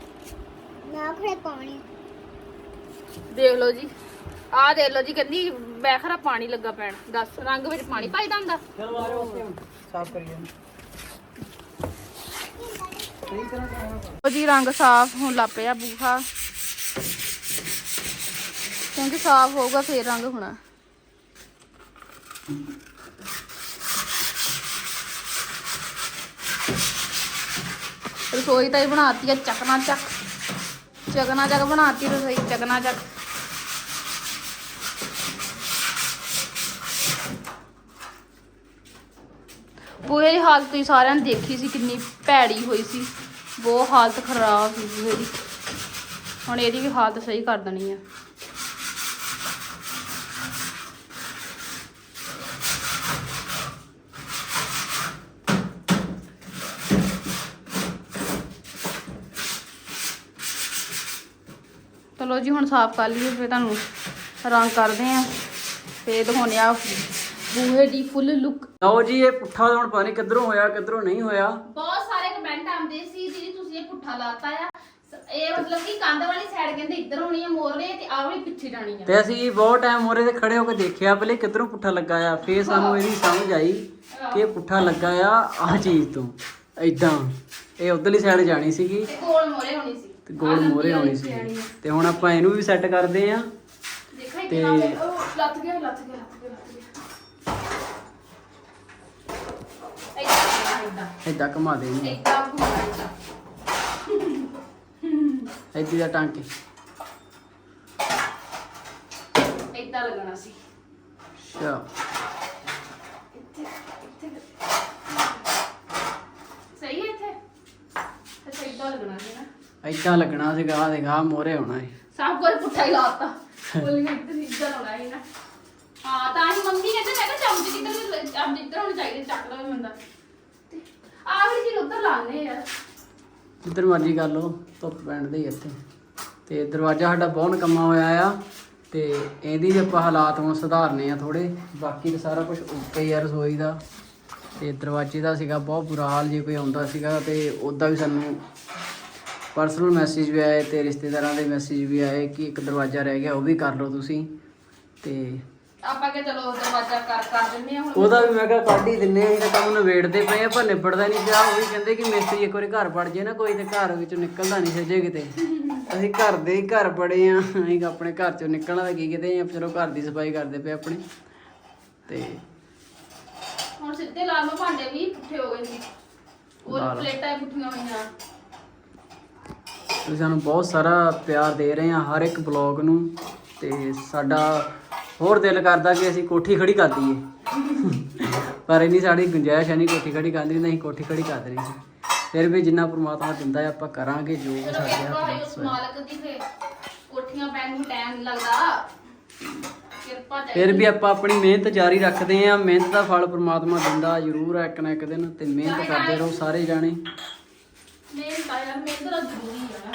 ਨਾ ਖੜੇ ਪਾਣੀ। ਦੇਖ ਲਓ ਜੀ। ਆਹ ਦੇਖ ਲਓ ਜੀ ਕਹਿੰਦੀ ਮੈਂ ਖਰਾ ਪਾਣੀ ਲੱਗਾ ਪੈਣ। ਦੱਸ ਰੰਗ ਵਿੱਚ ਪਾਣੀ ਪਾਈਦਾ ਹੁੰਦਾ। ਚਲੋ ਆ ਜਾਓ ਉੱਥੇ ਹੁਣ। ਸਾਫ਼ ਕਰੀਏ। ਜੀ ਰੰਗ ਸਾਫ਼ ਹੋਣ ਲੱਗ ਪਿਆ ਬੂਹਾ। ਕਿਉਂਕਿ ਸਾਫ਼ ਹੋਊਗਾ ਫੇਰ ਰੰਗ ਹੋਣਾ। ਰਸੋਈ ਤਾਂ ਹੀ ਬਣਾਤੀ ਆ ਚਕਨਾ ਚੱਕ। ਚਕਨਾ ਚੱਕ ਬਣਾਤੀ ਰਸੋਈ, ਚਕਨਾ ਚੱਕ। ਬੂਹੇ ਦੀ ਹਾਲਤ ਤੁਸੀਂ ਸਾਰਿਆਂ ਨੇ ਦੇਖੀ ਸੀ, ਕਿੰਨੀ ਭੈੜੀ ਹੋਈ ਸੀ। ਬਹੁਤ ਹਾਲਤ ਖਰਾਬ ਸੀ ਬੂਹੇ ਦੀ। ਹੁਣ ਇਹਦੀ ਵੀ ਹਾਲਤ ਸਹੀ ਕਰ ਦੇਣੀ ਆ। ਜੀ ਹੁਣ ਸਾਫ਼ ਕਰ ਲਈਏ ਫਿਰ ਤੁਹਾਨੂੰ ਰੰਗ ਕਰਦੇ ਆ। ਤੇ ਦਿਖਾਉਂਦੇ ਆ ਬੂਹੇ ਦੀ ਫੁੱਲ ਲੁੱਕ ਲਓ ਜੀ ਇਹ ਪੁੱਠਾ ਹੁਣ ਪਤਾ ਨਹੀਂ ਕਿੱਧਰੋਂ ਹੋਇਆ ਕਿੱਧਰੋਂ ਨਹੀਂ ਹੋਇਆ। ਬਹੁਤ ਸਾਰੇ ਕਮੈਂਟ ਆਉਂਦੇ ਸੀ ਦੀਦੀ ਤੁਸੀਂ ਇਹ ਪੁੱਠਾ ਲਾਤਾ ਆ। ਇਹ ਮਤਲਬ ਕਿ ਕੰਧ ਵਾਲੀ ਸਾਈਡ ਕਹਿੰਦੇ ਇੱਧਰ ਹੋਣੀ ਆ ਮੋਰਲੇ ਤੇ ਆਹ ਵਾਲੀ ਪਿੱਛੇ ਜਾਣੀ ਆ। ਤੇ ਅਸੀਂ ਬਹੁਤ ਟਾਈਮ ਮੋਰੇ ਤੇ ਖੜੇ ਹੋ ਕੇ ਦੇਖਿਆ ਪਹਿਲੇ ਕਿੱਧਰੋਂ ਪੁੱਠਾ ਲੱਗਾ ਆ। ਫੇਰ ਸਾਨੂੰ ਇਹਦੀ ਸਮਝ ਆਈ ਕਿ ਇਹ ਪੁੱਠਾ ਲੱਗਾ ਆ ਆਹ ਚੀਜ਼ ਤੋਂ। ਐਦਾਂ ਇਹ ਉਧਰਲੀ ਸਾਈਡ ਜਾਣੀ ਸੀਗੀ। ਤੇ ਗੋਲ ਮੋਰੇ ਹੋਣੀ ਸੀ। ਤੇ ਗੋਲ ਮੋਰੇ ਹੋਣੀ ਸੀ ਤੇ ਹੁਣ ਆਪਾਂ ਇਹਨੂੰ ਵੀ ਸੈੱਟ ਕਰਦੇ ਆ ਦੇਖਾ ਹੀ ਤੇ- ਕਿੰਨਾ ਉਹ ਲੱਥ ਗਿਆ ਲੱਥ ਗਿਆ ਲੱਥ ਗਿਆ ਲੱਥ ਗਿਆ। ਏਦਾਂ ਏਦਾਂ ਘੁਮਾ ਦੇ ਏਦਾਂ ਏਦੀ ਟਾਂਕੇ। ਏਦਾਂ ਲੱਗਣਾ ਸੀ। ਅੱਛਾ। ਇੱਥੇ ਇੱਥੇ ਸਹੀ ਹੈ ਇੱਥੇ? ਅੱਛਾ ਏਦਾਂ ਲੱਗਣਾ ਸੀ ਨਾ। ਏਦਾਂ ਲੱਗਣਾ ਸੀਗਾ ਆ ਦੇਖ ਆ ਮੋਰੇ ਹੋਣਾ ਹੈ ਸਭ ਕੁਝ ਪੁੱਠਾ ਹੀ ਲਾਤਾ। ਬੋਲੀ ਇੱਧਰ ਇੱਧਰ ਹੋਣਾ ਸੀ ਨਾ। ਹਾਂ ਤਾਂ ਹੀ ਮੰਮੀ ਕਹਿੰਦੇ ਮੈਂ ਕਿਹਾ ਚਮਚ ਕਿੱਧਰ ਚਮਚ ਇੱਧਰ ਹੋਣੇ ਚਾਹੀਦੇ ਚੱਕ ਲਵੇ ਬੰਦਾ ਤੇ। ਆਹ ਵੀ ਚੀਜ਼ ਉੱਧਰ ਲਾਣੇ ਯਾਰ ਜਿੱਧਰ ਮਰਜ਼ੀ ਕਰ ਲਓ ਧੁੱਪ ਪੈਣ ਦੇ ਇੱਥੇ। ਤੇ ਦਰਵਾਜ਼ਾ ਸਾਡਾ ਬਹੁਤ ਕੰਮਾ ਹੋਇਆ ਆ ਤੇ ਇਹਦੀ ਵੀ ਆਪਾਂ ਹਾਲਾਤ ਹੁਣ ਸੁਧਾਰਨੇ ਆ ਥੋੜੇ ਬਾਕੀ ਤਾਂ ਸਾਰਾ ਕੁਝ ਓਕੇ ਹੀ ਆ ਰਸੋਈ ਦਾ। ਤੇ ਦਰਵਾਜ਼ੇ ਦਾ ਸੀਗਾ ਬਹੁਤ ਬੁਰਾ ਹਾਲ ਜੇ ਕੋਈ ਆਉਂਦਾ ਸੀਗਾ ਤੇ ਉਹਦਾ ਵੀ ਸਾਨੂੰ ਪਰਸਨਲ ਮੈਸੇਜ ਵੀ ਆਏ ਤੇ ਰਿਸ਼ਤੇਦਾਰਾਂ ਦੇ ਮੈਸੇਜ ਵੀ ਆਏ ਕਿ ਇੱਕ ਦਰਵਾਜ਼ਾ ਰਹਿ ਗਿਆ ਉਹ ਵੀ ਕਰ ਲਓ ਤੁਸੀਂ। ਤੇ ਆਪਾਂ ਕਿ ਚਲੋ ਦਰਵਾਜ਼ਾ ਕਰ ਕਰ ਦਿੰਨੇ ਆ ਹੁਣ। ਉਹਦਾ ਵੀ ਮੈਂ ਕਿਹਾ ਕੱਢ ਹੀ ਦਿੰਨੇ ਆ ਇਹਦਾ ਕੰਮ ਨਵੇੜਦੇ ਪਏ ਆ ਪਰ ਨਿਬੜਦਾ ਨਹੀਂ ਪਿਆ। ਉਹ ਵੀ ਕਹਿੰਦੇ ਕਿ ਮਿਸਤਰੀ ਇੱਕ ਵਾਰੀ ਘਰ ਪੜ ਜੇ ਨਾ ਕੋਈ ਤੇ ਘਰ ਵਿੱਚੋਂ ਨਿਕਲਦਾ ਨਹੀਂ ਸਜੇ ਕਿਤੇ। ਅਸੀਂ ਘਰ ਦੇ ਹੀ ਘਰ ਪੜੇ ਆ ਅਸੀਂ ਆਪਣੇ ਘਰ ਚੋਂ ਨਿਕਲਣਾ ਤਾਂ ਕੀ ਕਿਤੇ ਆ ਚਲੋ ਘਰ ਦੀ ਸਫ਼ਾਈ ਕਰਦੇ ਪਏ ਆਪਣੀ। ਤੇ ਹੁਣ ਸਿੱਧੇ ਲਾ ਲਓ ਭਾਂਡੇ ਵੀ ਪੁੱਠੇ ਹੋ ਗਏ ਸੀ। ਉਹ। ਪਲੇਟਾਂ ਪੁੱਠੀਆਂ ਹੋਈਆਂ। ਤੁਸੀਂ ਸਾਨੂੰ ਬਹੁਤ ਸਾਰਾ ਪਿਆਰ ਦੇ ਰਹੇ ਆ ਹਰ ਇੱਕ ਬਲੌਗ ਨੂੰ ਤੇ ਸਾਡਾ ਹੋਰ ਦਿਲ ਕਰਦਾ ਕਿ ਅਸੀਂ ਕੋਠੀ ਖੜੀ ਕਰ ਦਈਏ। ਪਰ ਇੰਨੀ ਸਾਡੀ ਗੁੰਜਾਇਸ਼ ਹੈ ਨਹੀਂ ਕੋਠੀ ਖੜੀ ਕਰਨ ਦੀ ਨਹੀਂ ਕੋਠੀ ਖੜੀ ਕਰ ਸੀ ਫਿਰ ਵੀ ਜਿੰਨਾ ਪ੍ਰਮਾਤਮਾ ਦਿੰਦਾ ਹੈ ਆਪਾਂ ਕਰਾਂਗੇ ਜੋ ਵੀ ਸਾਡੇ ਹੱਥ ਵਿੱਚ। ਮਾਲਕ ਦੀ ਫੇ ਕੋਠੀਆਂ ਪੈਣ ਨੂੰ ਟਾਈਮ ਲੱਗਦਾ। ਫਿਰ ਵੀ ਆਪਾਂ ਆਪਣੀ ਮਿਹਨਤ ਜਾਰੀ ਰੱਖਦੇ ਆ ਮਿਹਨਤ ਦਾ ਫਲ ਪ੍ਰਮਾਤਮਾ ਦਿੰਦਾ ਜ਼ਰੂਰ ਹੈ ਇੱਕ ਨਾ ਇੱਕ ਦਿਨ ਤੇ ਮਿਹਨਤ ਕਰਦੇ ਰਹੋ ਸਾਰੇ ਜਾਣੇ। ਮਿਹਨਤ ਆ ਯਾਰ ਮਿਹਨਤ ਤਾਂ ਜ਼ਰੂਰੀ ਆ।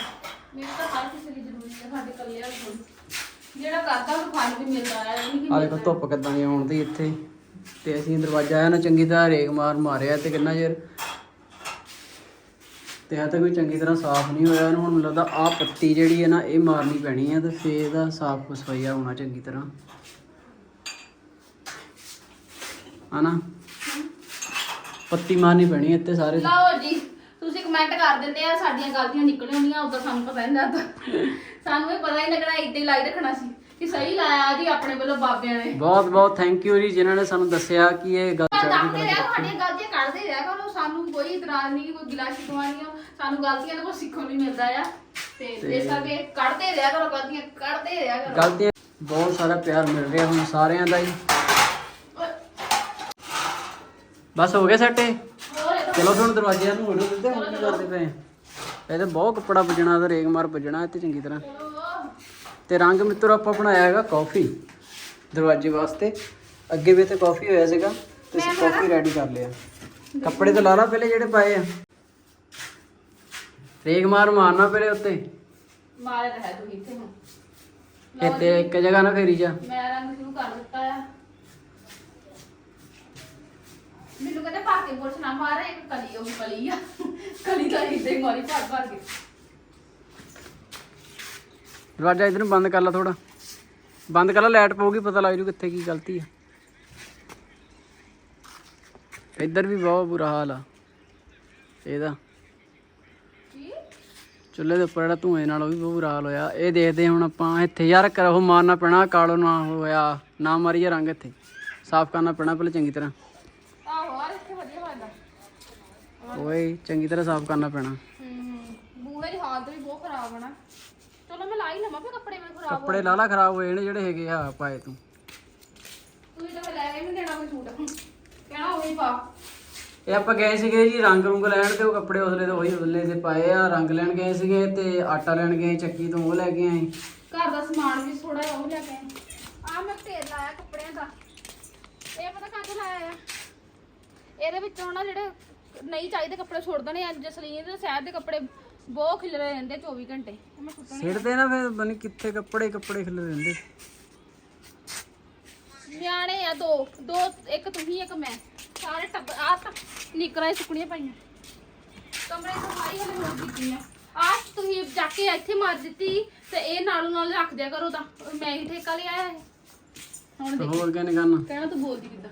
ਮਿਹਨਤ ਤਾਂ ਹਰ ਕਿਸੇ ਲਈ ਜ਼ਰੂਰੀ ਆ ਸਾਡੇ ਕੱਲਿਆਂ ਲਈ ਥੋੜ੍ਹੀ। ਜਿਹੜਾ ਕਰਦਾ ਉਹਨੂੰ ਫਲ ਵੀ ਮਿਲਦਾ ਆ ਇਹ ਨਹੀਂ ਕਿ ਆ ਦੇਖੋ ਧੁੱਪ ਕਿੱਦਾਂ ਦੀ ਆਉਂਦੀ ਇੱਥੇ। ਤੇ ਅਸੀਂ ਦਰਵਾਜ਼ਾ ਆਇਆ ਨਾ ਚੰਗੀ ਤਰ੍ਹਾਂ ਰੇਗ ਮਾਰ ਮਾਰਿਆ ਤੇ ਕਿੰਨਾ ਚਿਰ। ਤੇ ਹਜੇ ਤੱਕ ਵੀ ਚੰਗੀ ਤਰ੍ਹਾਂ ਸਾਫ਼ ਨਹੀਂ ਹੋਇਆ ਇਹਨੂੰ ਹੁਣ ਮੈਨੂੰ ਲੱਗਦਾ ਆ ਪੱਤੀ ਜਿਹੜੀ ਹੈ ਨਾ ਇਹ ਮਾਰਨੀ ਪੈਣੀ ਹੈ ਤੇ ਫੇਰ ਇਹਦਾ ਸਾਫ਼ ਸਫਾਈਆ ਹੋਣਾ ਚੰਗੀ ਤਰ੍ਹਾਂ। ਹਨਾ? ਪੱਤੀ ਮਾਰਨੀ ਪੈਣੀ ਹੈ ਇੱਥੇ ਸਾਰੇ। ਦੀ। ਲਓ ਜੀ। ਤੁਸੀਂ ਕਮੈਂਟ ਕਰ ਦਿੰਦੇ ਆ ਸਾਡੀਆਂ ਗਲਤੀਆਂ ਨਿਕਲ ਆਉਂਦੀਆਂ ਉਦੋਂ ਸਾਨੂੰ ਪਤਾ ਨਹੀਂ ਲੱਗਦਾ। ਸਾਨੂੰ ਇਹ ਪਤਾ ਹੀ ਲੱਗਣਾ ਇੱਦਾਂ ਹੀ ਲਾਈ ਰੱਖਣਾ ਸੀ ਕਿ ਸਹੀ ਲਾਇਆ ਜੀ ਆਪਣੇ ਵੱਲੋਂ ਬਾਬਿਆਂ ਨੇ। ਬਹੁਤ ਬਹੁਤ ਥੈਂਕ ਯੂ ਜੀ ਜਿਨ੍ਹਾਂ ਨੇ ਸਾਨੂੰ ਦੱਸਿਆ ਕਿ ਇਹ ਗੱਲ ਦੱਸਦੇ ਰਿਹਾ ਚ ਸਾਡੀਆਂ ਗਲਤੀਆਂ ਕੱਢਦੇ ਰਿਹਾ ਕਰੋ ਸਾਨੂੰ ਕੋਈ ਇਤਰਾਜ਼ ਨਹੀਂ ਕੋਈ ਗਿਲਾ ਸ਼ਿਕਵਾ ਨਹੀਂ। ਸਾਨੂੰ ਗਲਤੀਆਂ ਦਾ ਕੁਝ ਸਿੱਖਣ ਨੂੰ ਮਿਲਦਾ ਆ। ਤੇ ਇਸ ਕਰਕੇ ਕੱਢਦੇ ਰਿਹਾ ਕਰੋ ਗਲਤੀਆਂ ਕੱਢਦੇ ਰਿਹਾ ਕਰੋ। ਗਲਤੀਆਂ ਬਹੁਤ ਸਾਰਾ ਪਿਆਰ ਮਿਲ ਰਿਹਾ ਹੁਣ ਸਾਰਿਆਂ ਦਾ ਹੀ। ਬਸ ਹੋ ਗਿਆ ਸੈੱਟ? ਇਹ ਤਾਂ ਚਲੋ ਤੁਹਾਨੂੰ ਦਰਵਾਜ਼ੇ ਨੂੰ ਹੋਣੋ ਦਿੱਤੇ ਹੁਣ ਕੀ ਕਰਦੇ ਪਏ? ਇਹ ਤੇ ਬਹੁਤ ਕੱਪੜਾ ਵੱਜਣਾ ਤੇ ਰੇਗ ਮਾਰ ਵੱਜਣਾ ਇੱਥੇ ਚੰਗੀ ਤਰ੍ਹਾਂ। ਤੇ ਰੰਗ ਮਿੱਤਰ ਆਪਾਂ ਬਣਾਇਆ ਹੈਗਾ ਕਾਫੀ ਦਰਵਾਜ਼ੇ ਵਾਸਤੇ। ਅੱਗੇ ਵੀ ਤੇ ਕਾਫੀ ਹੋਇਆ ਸੀਗਾ ਤੇ ਅਸੀਂ ਕਾਫੀ ਰੈਡੀ ਕਰ ਲਿਆ। ਕੱਪੜੇ ਤਾਂ ਲਾ ਲਾ ਪਹਿਲੇ ਜਿਹੜੇ ਪਾਏ ਆ। ਰੇਗ ਮਾਰ ਮਾਰਨਾ ਪਹਿਲੇ ਉੱਤੇ। ਮਾਰੇ ਤਾਂ ਹੈ ਤੂੰ ਇੱਥੇ ਹੁਣ। ਇੱਥੇ ਇੱਕ ਜਗ੍ਹਾ ਨਾ ਫੇਰੀ ਜਾ। ਮੈਂ ਰੰਗ ਸ਼ੁਰੂ ਕਰ ਦਿੱਤਾ ਆ। ਮੈਨੂੰ ਕਹਿੰਦੇ ਭਰ ਕੇ ਬੁਰਸ਼ ਨਾ ਮਾਰੇ ਇੱਕ ਕਲੀ ਉਹ ਕਲੀ ਆ। ਕਲੀ ਤਾਂ ਇੱਦਾਂ ਹੀ ਮਾਰੀ ਭਰ ਭਰ ਕੇ। ਦਰਵਾਜ਼ਾ ਇਧਰ ਨੂੰ ਬੰਦ ਕਰ ਲਾ ਥੋੜਾ ਬੰਦ ਕਰ ਲਾ ਲਾਈਟ ਪਊਗੀ ਪਤਾ ਲੱਗ ਜੂ ਕਿੱਥੇ ਕੀ ਗਲਤੀ ਆ। ਇੱਧਰ ਵੀ ਬਹੁਤ ਬੁਰਾ ਹਾਲ ਆ। ਇਹਦਾ। ਕੀ? ਚੁੱਲ੍ਹੇ ਦੇ ਉੱਪਰ ਜਿਹੜਾ ਧੂਏ ਨਾਲ ਉਹ ਵੀ ਬਹੁਤ ਬੁਰਾ ਹਾਲ ਹੋਇਆ। ਇਹ ਦੇਖਦੇ ਹੁਣ ਆਪਾਂ ਇੱਥੇ ਯਾਰ ਕਰ ਉਹ ਮਾਰਨਾ ਪੈਣਾ ਕਾਲੋ ਨਾ ਹੋਇਆ। ਨਾ ਮਾਰੀਏ ਰੰਗ ਇੱਥੇ। ਸਾਫ਼ ਕਰਨਾ ਪੈਣਾ ਪਹਿਲੇ ਚੰਗੀ ਤਰ੍ਹਾਂ ਆਹੋ ਆ ਇੱਥੇ ਵਧੀਆ ਲੱਗਦਾ ਓਏ ਚੰਗੀ ਤਰ੍ਹਾਂ ਸਾਫ਼ ਕਰਨਾ ਪੈਣਾ। ਹੂੰ ਬੂਹੇ ਦੀ ਹਾਲਤ ਵੀ ਬਹੁਤ ਖਰਾਬ ਹੈ ਨਾ। ਚਲੋ ਮੈਂ ਲਾਈ ਲਵਾਂ ਫਿਰ ਕੱਪੜੇ ਮੇਰੇ ਖਰਾਬ ਕੱਪੜੇ ਲਾਲਾ ਖਰਾਬ ਹੋਏ ਨੇ ਜਿਹੜੇ ਹੈਗੇ ਆ ਪਾਏ ਤੂੰ। ਤੁਸੀਂ ਤਾਂ ਫਿਰ ਲੈ ਕੇ ਨਹੀਂ ਦੇਣਾ ਕੋਈ ਸੂਟ। ਕਹਿਣਾ ਉਹੀ ਪਾ। ਇਹ ਆਪਾਂ ਗਏ ਸੀਗੇ ਜੀ ਰੰਗ ਰੁੰਗ ਲੈਣ ਤੇ ਉਹ ਕੱਪੜੇ ਉਸਲੇ ਤੇ ਉਹੀ ਉਸਲੇ ਦੇ ਪਾਏ ਆ। ਰੰਗ ਲੈਣ ਗਏ ਸੀਗੇ ਤੇ ਆਟਾ ਲੈਣ ਗਏ ਚੱਕੀ ਤੋਂ ਉਹ ਲੈ ਕੇ ਆਏ। ਘਰ ਦਾ ਸਮਾਨ ਵੀ ਥੋੜਾ ਜਿਹਾ ਉਹ ਲੈ ਕੇ ਆਏ। ਆ ਮੈਂ ਢੇਰ ਲਾਇਆ ਕੱਪੜਿਆਂ ਦਾ। ਇਹ ਪਤਾ ਕਾਹਦੇ ਲਾਇਆ ਆ? ਇਹਦੇ ਵਿੱਚੋਂ ਨਾ ਜਿਹੜੇ ਨਹੀਂ ਚਾਹੀਦੇ ਕੱਪੜੇ ਛੋੜ ਦੇਣੇ ਆ ਜਸਲੀਨ ਦੇ ਸਹਿਜ ਦੇ ਕੱਪੜੇ ਬਹੁਤ ਖਿਲਰੇ ਰਹਿੰਦੇ 24 ਘੰਟੇ। ਮੈਂ ਸੁੱਟਣੇ ਸਿਰ ਤੇ ਨਾ ਫਿਰ ਬਣੀ ਕਿੱਥੇ ਕੱਪੜੇ ਕੱਪੜੇ ਖਿਲ ਰਹਿੰਦੇ। ਨਿਆਣੇ ਆ ਦੋ ਦੋ ਇੱਕ ਤੁਸੀਂ ਇੱਕ ਮੈਂ। ਸਾਰੇ ਟੱਬ ਆ ਤਾਂ ਨਿਕਰਾਂ ਹੀ ਸੁੱਕਣੀਆਂ ਪਈਆਂ। ਕਮਰੇ ਦੀ ਸਫ਼ਾਈ ਹਲੇ ਹੋਰ ਕੀਤੀ ਆ। ਆ ਤੁਸੀਂ ਜਾ ਕੇ ਇੱਥੇ ਮਾਰ ਦਿੱਤੀ ਤੇ ਇਹ ਨਾਲੋਂ ਨਾਲ ਰੱਖ ਦਿਆ ਕਰੋ ਤਾਂ। ਮੈਂ ਹੀ ਠੇਕਾ ਲਿਆ ਹੈ ਹੁਣ ਤੇ ਦੇਖ। ਹੋਰ ਕਿਹਨੇ ਕਰਨਾ? ਕਹਿਣਾ ਤੂੰ ਬੋਲਦੀ ਕਿੱਦਾਂ?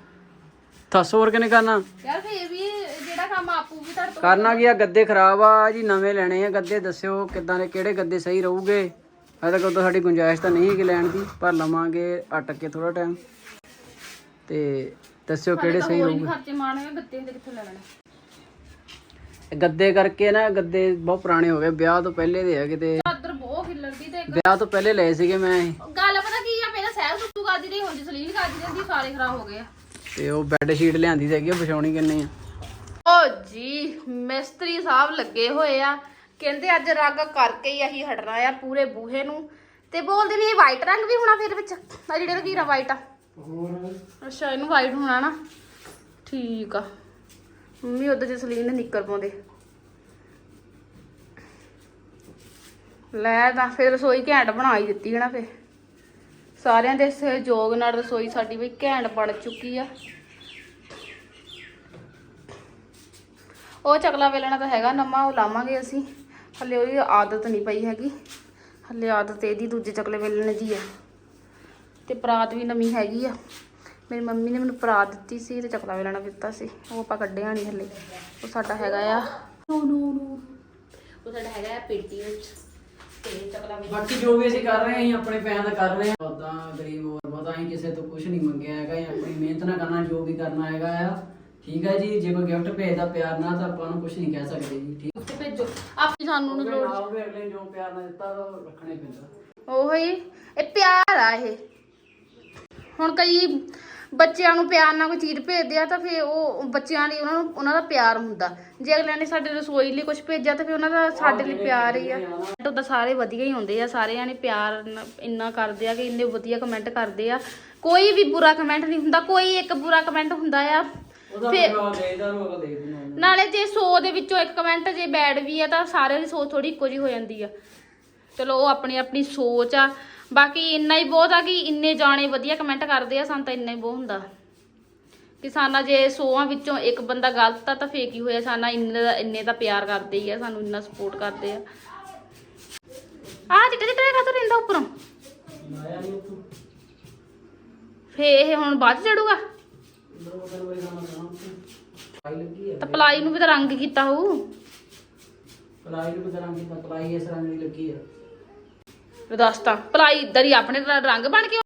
ਦੱਸ ਹੋਰ ਕਿਹਨੇ ਕਰਨਾ? ਯਾਰ ਫੇਰ ਵੀ ਜਿਹੜਾ ਕੰਮ ਆਪੂ ਵੀ ਤੁਹਾਡੇ ਤੋਂ? ਕਰਨਾ ਕੀ ਆ ਗੱਦੇ ਖਰਾਬ ਆ ਜੀ ਨਵੇਂ ਲੈਣੇ ਆ ਗੱਦੇ ਦੱਸਿਓ ਕਿੱਦਾਂ ਦੇ ਕਿਹੜੇ ਗੱਦੇ ਸਹੀ ਰਹੂਗੇ। ਅਜੇ ਤੱਕ ਉਦੋਂ ਸਾਡੀ ਗੁੰਜਾਇਸ਼ ਤਾਂ ਨਹੀਂ ਕਿ ਲੈਣ ਦੀ ਪਰ ਲਵਾਂਗੇ ਅਟਕ ਕੇ ਥੋੜਾ ਟਾਈਮ ਤੇ ਦੱਸਿਓ ਕਿਹੜੇ ਸਹੀ ਹੋਰ ਰਹੂਗੇ। ਖਰਚੇ ਮਾਣੇ ਗੱਤੇ ਦੇ ਕਿੱਥੋਂ ਲੈ ਲੈਣੇ? ਗੱਦੇ ਕਰਕੇ ਨਾ ਗੱਦੇ ਬਹੁਤ ਪੁਰਾਣੇ ਹੋ ਗਏ ਵਿਆਹ ਤੋਂ ਪਹਿਲੇ ਦੇ ਆ ਕਿਤੇ ਚਾਦਰ ਬਹੁਤ ਖਿਲਰਦੀ ਤੇ ਇੱਕ ਵਿਆਹ ਤੋਂ ਪਹਿਲੇ ਲਏ ਸੀਗੇ ਮੈਂ ਇਹ। ਗੱਲ ਪਤਾ ਕੀ ਆ ਪਹਿਲਾਂ ਸਹਿਬ ਸੁੱਤੂ ਕਰਦੀ ਰਹੀ ਹੁਣ ਜਸਲੀਨ ਕਰਦੀ ਰਹਿੰਦੀ ਸਾਰੇ ਖਰਾਬ ਹੋ ਗਏ ਆ। ਤੇ ਉਹ ਬੈੱਡ ਸ਼ੀਟ ਲਿਆਂਦੀ ਸੀਗੀ ਉਹ ਵਿਛਾਉਣੀ ਕਿੰਨੇ ਆ। ਓ ਜੀ ਮਿਸਤਰੀ ਸਾਹਿਬ ਲੱਗੇ ਹੋਏ ਆ। ਕਹਿੰਦੇ ਅੱਜ ਰੰਗ ਕਰਕੇ ਹੀ ਅਸੀਂ ਹਟਣਾ ਆ ਪੂਰੇ ਬੂਹੇ ਨੂੰ। ਤੇ ਬੋਲਦੇ ਨੇ ਇਹ ਵਾਈਟ ਰੰਗ ਵੀ ਹੋਣਾ ਫਿਰ ਵਿੱਚ? ਆ ਜਿਹੜੇ ਰਗੀਰਾ ਵਾਈਟ ਆ। ਅੱਛਾ ਇਹਨੂੰ ਵਾਈਟ ਹੋਣਾ ਨਾ। ਠੀਕ ਆ। ਮੰਮੀ ਉਧਰ ਜਸਲੀਨ ਨੇ ਨਿੱਕਰ ਪਾਉਂਦੇ। ਲੈ ਤਾਂ ਫਿਰ ਰਸੋਈ ਘੈਂਟ ਬਣਾ ਹੀ ਦਿੱਤੀ ਹੈ ਨਾ ਫਿਰ। ਸਾਰਿਆਂ ਦੇ ਸਹਿਯੋਗ ਨਾਲ ਰਸੋਈ ਸਾਡੀ ਵੀ ਘੈਂਟ ਬਣ ਚੁੱਕੀ ਆ। ਉਹ ਚਕਲਾ ਵੇਲਣਾ ਤਾਂ ਹੈਗਾ ਨਵਾਂ, ਉਹ ਲਾਵਾਂਗੇ ਅਸੀਂ। ਹੱਲੇ ਉਹਦੀ ਆਦਤ ਨਹੀਂ ਪਈ ਹੈਗੀ। ਹੱਲੇ ਆਦਤ ਇਹਦੀ ਦੂਜੇ ਚਕਲੇ ਵੇਲਣੇ ਦੀ ਆ ਤੇ ਪਰਾਤ ਵੀ ਨਵੀਂ ਹੈਗੀ ਆ। ਮੇਰੀ ਮੰਮੀ ਨੇ ਮੈਨੂੰ ਪਰਾਤ ਦਿੱਤੀ ਸੀ ਤੇ ਚਕਲਾ ਵੇਲਣਾ ਦਿੱਤਾ ਸੀ। ਉਹ ਆਪਾਂ ਕੱਢਿਆ ਨਹੀਂ ਹੱਲੇ। ਉਹ ਸਾਡਾ ਹੈਗਾ ਆ। ਨੋ ਨੋ ਨੋ ਉਹ ਸਾਡਾ ਹੈਗਾ ਆ ਪੇਟੀ ਵਿੱਚ ਤੇ ਚਕਲਾ ਵੇਲਣਾ। ਬਾਕੀ ਜੋ ਵੀ ਅਸੀਂ ਕਰ ਰਹੇ ਹਾਂ, ਅਸੀਂ ਆਪਣੇ ਪੈਰਾਂ ਦਾ ਕਰ ਰਹੇ ਹਾਂ। ਉਦਾਂ ਗਰੀਬ ਹੋਰ ਪਤਾ ਅਸੀਂ ਕਿਸੇ ਤੋਂ ਕੁਝ ਨਹੀਂ ਮੰਗਿਆ ਹੈਗਾ। ਅਸੀਂ ਆਪਣੀ ਮਿਹਨਤ ਨਾਲ ਕਰਨਾ, ਜੋ ਵੀ ਕਰਨਾ ਹੈਗਾ ਆ। ਠੀਕ ਹੈ ਜੀ ਜੇ ਕੋਈ ਗਿਫਟ ਭੇਜਦਾ ਪਿਆਰ ਨਾਲ ਤਾਂ ਆਪਾਂ ਨੂੰ ਕੁਝ ਨਹੀਂ ਕਹਿ ਸਕਦੇ ਜੀ ਠੀਕ ਤੇ ਭੇਜੋ। ਆਪੇ ਸਾਨੂੰ ਨੀ ਲੋੜ ਵੀ ਅਗਲੇ ਨੇ ਜੋ ਪਿਆਰ ਨਾਲ ਦਿੱਤਾ ਉਹ ਰੱਖਣਾ ਹੀ ਪੈਂਦਾ। ਉਹੀ ਇਹ ਪਿਆਰ ਆ ਇਹ। ਹੁਣ ਕਈ ਬੱਚਿਆਂ ਨੂੰ ਪਿਆਰ ਨਾਲ ਕੋਈ ਚੀਜ਼ ਭੇਜਦੇ ਆ ਤਾਂ ਫਿਰ ਉਹ ਬੱਚਿਆਂ ਲਈ ਉਹਨਾਂ ਨੂੰ ਉਹਨਾਂ ਦਾ ਪਿਆਰ ਹੁੰਦਾ। ਜੇ ਅਗਲਿਆਂ ਨੇ ਸਾਡੇ ਰਸੋਈ ਲਈ ਕੁਝ ਭੇਜਿਆ ਤਾਂ ਫਿਰ ਉਹਨਾਂ ਦਾ ਸਾਡੇ ਲਈ ਪਿਆਰ ਹੀ ਆ। ਕਮੈਂਟ ਤਾਂ ਸਾਰੇ ਵਧੀਆ ਹੀ ਹੁੰਦੇ ਆ ਸਾਰਿਆਂ ਨੇ ਪਿਆਰ ਇੰਨਾ ਕਰਦੇ ਆ ਕਿ ਇੰਨੇ ਵਧੀਆ ਕਮੈਂਟ ਕਰਦੇ ਆ। ਕੋਈ ਵੀ ਬੁਰਾ ਕਮੈਂਟ ਨਹੀਂ ਹੁੰਦਾ ਕੋਈ ਇੱਕ ਬੁਰਾ ਕਮੈਂਟ ਹੁੰਦਾ ਆ। ਉਹਦਾ ਫਿਰ- ਪ੍ਰਭਾਵ ਦੇਖਦਾ ਉਹ ਅਗਲਾ ਦੇਖ ਦਿੰਦਾ ਉਹਨੂੰ। ਨਾਲੇ ਜੇ 100 ਦੇ ਵਿੱਚੋਂ ਇੱਕ ਕਮੈਂਟ ਜੇ ਬੈਡ ਵੀ ਆ ਤਾਂ ਸਾਰਿਆਂ ਦੀ ਸੋਚ ਥੋੜੀ ਇੱਕੋ ਜਿਹੀ ਹੋ ਜਾਂਦੀ ਆ। ਚਲੋ ਉਹ ਆਪਣੀ ਆਪਣੀ ਸੋਚ ਆ। ਬਾਕੀ ਇੰਨਾ ਹੀ ਬਹੁਤ ਆ ਕਿ ਇੰਨੇ ਜਾਣੇ ਵਧੀਆ ਕਮੈਂਟ ਕਰਦੇ ਆ ਸਾਨੂੰ ਤਾਂ ਇੰਨਾ ਹੀ ਬਹੁਤ ਹੁੰਦਾ। ਕਿ ਸਾਨਾ ਜੇ 100ਾਂ ਵਿੱਚੋਂ ਇੱਕ ਬੰਦਾ ਗਲਤ ਆ ਤਾਂ ਫੇਕ ਹੀ ਹੋਇਆ? ਸਾਨਾ ਇੰਨੇ ਦਾ ਇੰਨੇ ਤਾਂ ਪਿਆਰ ਕਰਦੇ ਹੀ ਆ ਸਾਨੂੰ ਇੰਨਾ ਸਪੋਰਟ ਕਰਦੇ ਆ। ਆ ਚਿੱਟੇ ਚਿੱਟੇ ਕਾ ਰਹਿੰਦਾ ਉੱਪਰੋਂ? ਲਾਇਆ ਨਹੀਂ ਉੱਥੋਂ। ਫੇ ਇਹ ਹੁਣ ਬਾਅਦ ਚ ਚੜੂਗਾ? ਤਾਂ ਪਲਾਈ ਨੂੰ ਵੀ ਤਾਂ ਰੰਗ ਕੀਤਾ ਹੋਊ। ਪਲਾਈ ਨੂੰ ਕਿਦਾਂ ਰੰਗ ਦੀ ਪਲਾਈ ਇਸ ਰੰਗ ਦੀ ਲੱਗੀ ਹੈ ਦੱਸ ਤਾਂ ਪਲਾਈ ਇਧਰ ਹੀ ਆਪਣੇ ਰੰਗ ਬਣ ਕੇ